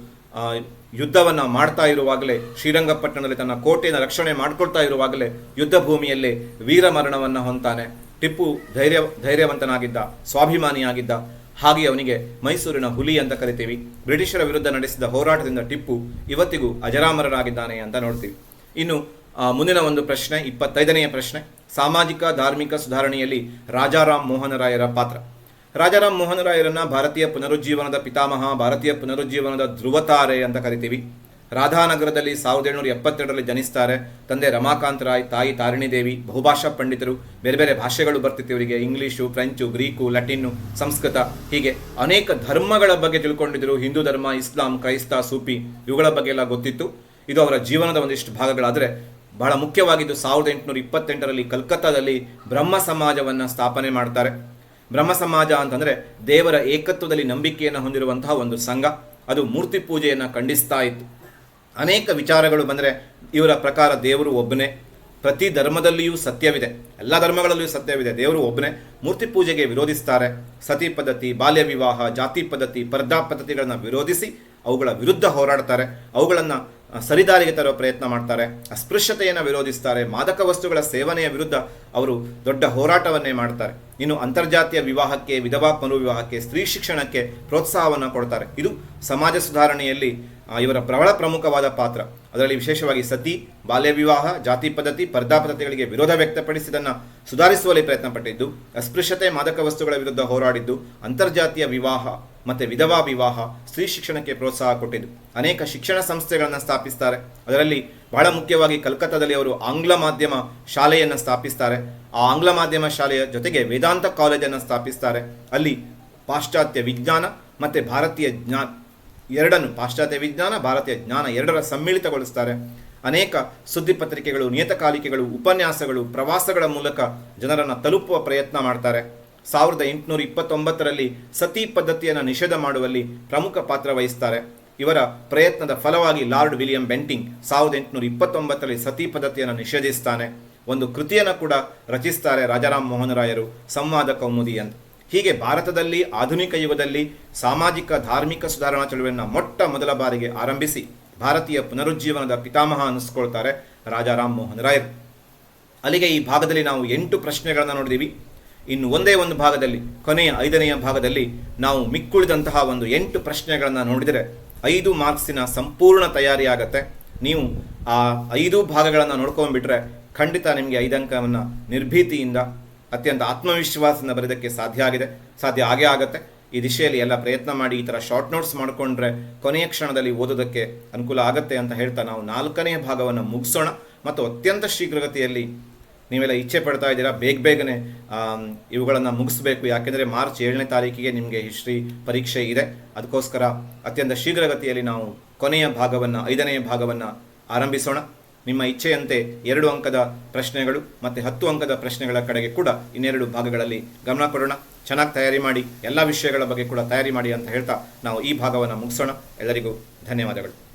ಯುದ್ಧವನ್ನ ಮಾಡ್ತಾ ಇರುವಾಗಲೇ, ಶ್ರೀರಂಗಪಟ್ಟಣದಲ್ಲಿ ತನ್ನ ಕೋಟೆಯನ್ನು ರಕ್ಷಣೆ ಮಾಡ್ಕೊಳ್ತಾ ಇರುವಾಗಲೇ ಯುದ್ಧ ಭೂಮಿಯಲ್ಲಿ ವೀರ ಮರಣವನ್ನು ಹೊಂತಾನೆ ಟಿಪ್ಪು ಧೈರ್ಯ, ಧೈರ್ಯವಂತನಾಗಿದ್ದ, ಸ್ವಾಭಿಮಾನಿಯಾಗಿದ್ದ, ಹಾಗೆ ಅವನಿಗೆ ಮೈಸೂರಿನ ಹುಲಿ ಅಂತ ಕರಿತೀವಿ. ಬ್ರಿಟಿಷರ ವಿರುದ್ಧ ನಡೆಸಿದ ಹೋರಾಟದಿಂದ ಟಿಪ್ಪು ಇವತ್ತಿಗೂ ಅಜರಾಮರನಾಗಿದ್ದಾನೆ ಅಂತ ನೋಡ್ತೀವಿ. ಇನ್ನು ಮುಂದಿನ ಒಂದು ಪ್ರಶ್ನೆ, ಇಪ್ಪತ್ತೈದನೆಯ ಪ್ರಶ್ನೆ, ಸಾಮಾಜಿಕ, ಧಾರ್ಮಿಕ ಸುಧಾರಣೆಯಲ್ಲಿ ರಾಜಾರಾಮ್ ಮೋಹನ ರಾಯರ ಪಾತ್ರ. ರಾಜಾರಾಮ್ ಮೋಹನ್ ರಾಯರನ್ನ ಭಾರತೀಯ ಪುನರುಜ್ಜೀವನದ ಪಿತಾಮಹ, ಭಾರತೀಯ ಪುನರುಜ್ಜೀವನದ ಧ್ರುವತಾರೆ ಅಂತ ಕರಿತೀವಿ. ರಾಧಾನಗರದಲ್ಲಿ ಸಾವಿರದ ಏಳ್ನೂರ ಎಪ್ಪತ್ತೆರಡರಲ್ಲಿ ಜನಿಸ್ತಾರೆ. ತಂದೆ ರಮಾಕಾಂತ್ ರಾಯ್, ತಾಯಿ ತಾರಿಣಿ ದೇವಿ ಬಹುಭಾಷಾ ಪಂಡಿತರು, ಬೇರೆ ಬೇರೆ ಭಾಷೆಗಳು ಬರ್ತಿತ್ತು ಇವರಿಗೆ. English, French, Greek Latin Sanskrit. ಹೀಗೆ ಅನೇಕ ಧರ್ಮಗಳ ಬಗ್ಗೆ ತಿಳ್ಕೊಂಡಿದ್ದರು ಹಿಂದೂ ಧರ್ಮ, ಇಸ್ಲಾಂ, ಕ್ರೈಸ್ತ, ಸೂಫಿ, ಇವುಗಳ ಬಗ್ಗೆ ಎಲ್ಲ ಗೊತ್ತಿತ್ತು. ಇದು ಅವರ ಜೀವನದ ಒಂದಿಷ್ಟು ಭಾಗಗಳಾದರೆ ಬಹಳ ಮುಖ್ಯವಾಗಿದ್ದು ಸಾವಿರದ ಎಂಟುನೂರ ಇಪ್ಪತ್ತೆಂಟರಲ್ಲಿ ಕಲ್ಕತ್ತಾದಲ್ಲಿ ಬ್ರಹ್ಮ ಸಮಾಜವನ್ನು ಸ್ಥಾಪನೆ ಮಾಡ್ತಾರೆ. ಬ್ರಹ್ಮ ಸಮಾಜ ಅಂತಂದ್ರೆ ದೇವರ ಏಕತ್ವದಲ್ಲಿ ನಂಬಿಕೆಯನ್ನು ಹೊಂದಿರುವಂತಹ ಒಂದು ಸಂಘ. ಅದು ಮೂರ್ತಿ ಪೂಜೆಯನ್ನು ಖಂಡಿಸ್ತಾ ಇತ್ತು. ಅನೇಕ ವಿಚಾರಗಳು ಬಂದರೆ ಇವರ ಪ್ರಕಾರ ದೇವರು ಒಬ್ಬನೇ. ಪ್ರತಿ ಧರ್ಮದಲ್ಲಿಯೂ ಸತ್ಯವಿದೆ. ಎಲ್ಲ ಧರ್ಮಗಳಲ್ಲಿಯೂ ಸತ್ಯವಿದೆ. ದೇವರು ಒಬ್ಬನೇ. ಮೂರ್ತಿ ಪೂಜೆಗೆ ವಿರೋಧಿಸ್ತಾರೆ. ಸತಿ ಪದ್ಧತಿ, ಬಾಲ್ಯ ವಿವಾಹ, ಜಾತಿ ಪದ್ಧತಿ, ಪರ್ದಾ ಪದ್ಧತಿಗಳನ್ನು ವಿರೋಧಿಸಿ ಅವುಗಳ ವಿರುದ್ಧ ಹೋರಾಡ್ತಾರೆ. ಅವುಗಳನ್ನು ಸರಿದಾರಿಗೆ ತರುವ ಪ್ರಯತ್ನ ಮಾಡ್ತಾರೆ, ಅಸ್ಪೃಶ್ಯತೆಯನ್ನು ವಿರೋಧಿಸ್ತಾರೆ, ಮಾದಕ ವಸ್ತುಗಳ ಸೇವನೆಯ ವಿರುದ್ಧ ಅವರು ದೊಡ್ಡ ಹೋರಾಟವನ್ನೇ ಮಾಡ್ತಾರೆ. ಇನ್ನು ಅಂತರ್ಜಾತೀಯ ವಿವಾಹಕ್ಕೆ, ವಿಧವಾ ಮನುವಿವಾಹಕ್ಕೆ ಸ್ತ್ರೀ ಶಿಕ್ಷಣಕ್ಕೆ ಪ್ರೋತ್ಸಾಹವನ್ನು ಕೊಡ್ತಾರೆ. ಇದು ಸಮಾಜ ಸುಧಾರಣೆಯಲ್ಲಿ ಇವರ ಪ್ರಬಲ ಪ್ರಮುಖವಾದ ಪಾತ್ರ. ಅದರಲ್ಲಿ ವಿಶೇಷವಾಗಿ ಸತಿ ಬಾಲ್ಯ ವಿವಾಹ ಜಾತಿ ಪದ್ಧತಿ, ಪರ್ದಾ ಪದ್ಧತಿಗಳಿಗೆ ವಿರೋಧ ವ್ಯಕ್ತಪಡಿಸಿದನ್ನು ಸುಧಾರಿಸುವಲ್ಲಿ ಪ್ರಯತ್ನ ಪಟ್ಟಿದ್ದು ಅಸ್ಪೃಶ್ಯತೆ ಮಾದಕ ವಸ್ತುಗಳ ವಿರುದ್ಧ ಹೋರಾಡಿದ್ದು, ಅಂತರ್ಜಾತೀಯ ವಿವಾಹ ಮತ್ತೆ ವಿಧವಾ ವಿವಾಹ ಸ್ತ್ರೀ ಶಿಕ್ಷಣಕ್ಕೆ ಪ್ರೋತ್ಸಾಹ ಕೊಟ್ಟಿದ್ದು. ಅನೇಕ ಶಿಕ್ಷಣ ಸಂಸ್ಥೆಗಳನ್ನು ಸ್ಥಾಪಿಸ್ತಾರೆ. ಅದರಲ್ಲಿ ಬಹಳ ಮುಖ್ಯವಾಗಿ ಕಲ್ಕತ್ತಾದಲ್ಲಿ ಅವರು ಆಂಗ್ಲ ಮಾಧ್ಯಮ ಶಾಲೆಯನ್ನು ಸ್ಥಾಪಿಸ್ತಾರೆ. ಆ ಆಂಗ್ಲ ಮಾಧ್ಯಮ ಶಾಲೆಯ ಜೊತೆಗೆ ವೇದಾಂತ ಕಾಲೇಜನ್ನು ಸ್ಥಾಪಿಸ್ತಾರೆ. ಅಲ್ಲಿ ಪಾಶ್ಚಾತ್ಯ ವಿಜ್ಞಾನ ಮತ್ತೆ ಭಾರತೀಯ ಜ್ಞಾನ ಎರಡನ್ನು ಪಾಶ್ಚಾತ್ಯ ವಿಜ್ಞಾನ, ಭಾರತೀಯ ಜ್ಞಾನ ಎರಡರ ಸಮ್ಮಿಳಿತಗೊಳಿಸ್ತಾರೆ. ಅನೇಕ ಸುದ್ದಿ ಪತ್ರಿಕೆಗಳು, ನಿಯತಕಾಲಿಕೆಗಳು, ಉಪನ್ಯಾಸಗಳು, ಪ್ರವಾಸಗಳ ಮೂಲಕ ಜನರನ್ನು ತಲುಪುವ ಪ್ರಯತ್ನ ಮಾಡ್ತಾರೆ. ಸಾವಿರದ ಎಂಟುನೂರ ಇಪ್ಪತ್ತೊಂಬತ್ತರಲ್ಲಿ ಸತಿ ಪದ್ಧತಿಯನ್ನು ನಿಷೇಧ ಮಾಡುವಲ್ಲಿ ಪ್ರಮುಖ ಪಾತ್ರ ವಹಿಸ್ತಾರೆ. ಇವರ ಪ್ರಯತ್ನದ ಫಲವಾಗಿ ಲಾರ್ಡ್ ವಿಲಿಯಂ ಬೆಂಟಿಂಗ್ ಸಾವಿರದ ಎಂಟುನೂರ ಇಪ್ಪತ್ತೊಂಬತ್ತರಲ್ಲಿ ಸತಿ ಪದ್ಧತಿಯನ್ನು ನಿಷೇಧಿಸ್ತಾನೆ. ಒಂದು ಕೃತಿಯನ್ನು ಕೂಡ ರಚಿಸ್ತಾರೆ ರಾಜಾರಾಮ್ ಮೋಹನ್ ರಾಯರು ಸಂವಾದ ಕೌಮುದಿ ಅಂತ ಹೀಗೆ ಭಾರತದಲ್ಲಿ, ಆಧುನಿಕ ಯುಗದಲ್ಲಿ ಸಾಮಾಜಿಕ, ಧಾರ್ಮಿಕ ಸುಧಾರಣಾ ಚಳುವಳಿಯನ್ನು ಮೊಟ್ಟ ಮೊದಲ ಬಾರಿಗೆ ಆರಂಭಿಸಿ ಭಾರತೀಯ ಪುನರುಜ್ಜೀವನದ ಪಿತಾಮಹ ಅನ್ನಿಸ್ಕೊಳ್ತಾರೆ ರಾಜಾರಾಮ್ ಮೋಹನ್ ರಾಯರು. ಅಲ್ಲಿಗೆ ಈ ಭಾಗದಲ್ಲಿ ನಾವು ಎಂಟು ಪ್ರಶ್ನೆಗಳನ್ನು ನೋಡಿದ್ದೀವಿ ಇನ್ನು ಒಂದೇ ಒಂದು ಭಾಗದಲ್ಲಿ, ಕೊನೆಯ ಐದನೆಯ ಭಾಗದಲ್ಲಿ ನಾವು ಮಿಕ್ಕುಳಿದಂತಹ ಒಂದು ಎಂಟು ಪ್ರಶ್ನೆಗಳನ್ನು ನೋಡಿದರೆ ಐದು ಮಾರ್ಕ್ಸಿನ ಸಂಪೂರ್ಣ ತಯಾರಿ ಆಗತ್ತೆ. ನೀವು ಆ ಐದು ಭಾಗಗಳನ್ನು ನೋಡ್ಕೊಂಡ್ಬಿಟ್ರೆ ಖಂಡಿತ ನಿಮಗೆ ಐದಂಕವನ್ನು ನಿರ್ಭೀತಿಯಿಂದ ಅತ್ಯಂತ ಆತ್ಮವಿಶ್ವಾಸದಿಂದ ಬರೆಯೋದಕ್ಕೆ ಸಾಧ್ಯ ಆಗಿದೆ. ಸಾಧ್ಯ ಆಗೇ ಆಗುತ್ತೆ. ಈ ದಿಶೆಯಲ್ಲಿ ಎಲ್ಲ ಪ್ರಯತ್ನ ಮಾಡಿ, ಈ ಥರ ಶಾರ್ಟ್ ನೋಟ್ಸ್ ಮಾಡಿಕೊಂಡ್ರೆ ಕೊನೆಯ ಕ್ಷಣದಲ್ಲಿ ಓದೋದಕ್ಕೆ ಅನುಕೂಲ ಆಗುತ್ತೆ ಅಂತ ಹೇಳ್ತಾ ನಾವು ನಾಲ್ಕನೇ ಭಾಗವನ್ನು ಮುಗಿಸೋಣ. ಮತ್ತು ಅತ್ಯಂತ ಶೀಘ್ರಗತಿಯಲ್ಲಿ ನೀವೆಲ್ಲ ಇಚ್ಛೆ ಪಡ್ತಾ ಇದ್ದೀರಾ, ಬೇಗ ಬೇಗನೆ ಇವುಗಳನ್ನು ಮುಗಿಸ್ಬೇಕು. ಯಾಕೆಂದರೆ ಮಾರ್ಚ್ ಏಳನೇ ತಾರೀಕಿಗೆ ನಿಮಗೆ ಹಿಸ್ಟ್ರಿ ಪರೀಕ್ಷೆ ಇದೆ. ಅದಕ್ಕೋಸ್ಕರ ಅತ್ಯಂತ ಶೀಘ್ರಗತಿಯಲ್ಲಿ ನಾವು ಕೊನೆಯ ಭಾಗವನ್ನು, ಐದನೆಯ ಭಾಗವನ್ನು ಆರಂಭಿಸೋಣ. ನಿಮ್ಮ ಇಚ್ಛೆಯಂತೆ ಎರಡು ಅಂಕದ ಪ್ರಶ್ನೆಗಳು ಮತ್ತು ಹತ್ತು ಅಂಕದ ಪ್ರಶ್ನೆಗಳ ಕಡೆಗೆ ಕೂಡ ಇನ್ನೆರಡು ಭಾಗಗಳಲ್ಲಿ ಗಮನ ಕೊಡೋಣ. ಚೆನ್ನಾಗಿ ತಯಾರಿ ಮಾಡಿ, ಎಲ್ಲ ವಿಷಯಗಳ ಬಗ್ಗೆ ಕೂಡ ತಯಾರಿ ಮಾಡಿ ಅಂತ ಹೇಳ್ತಾ ನಾವು ಈ ಭಾಗವನ್ನು ಮುಗಿಸೋಣ. ಎಲ್ಲರಿಗೂ ಧನ್ಯವಾದಗಳು.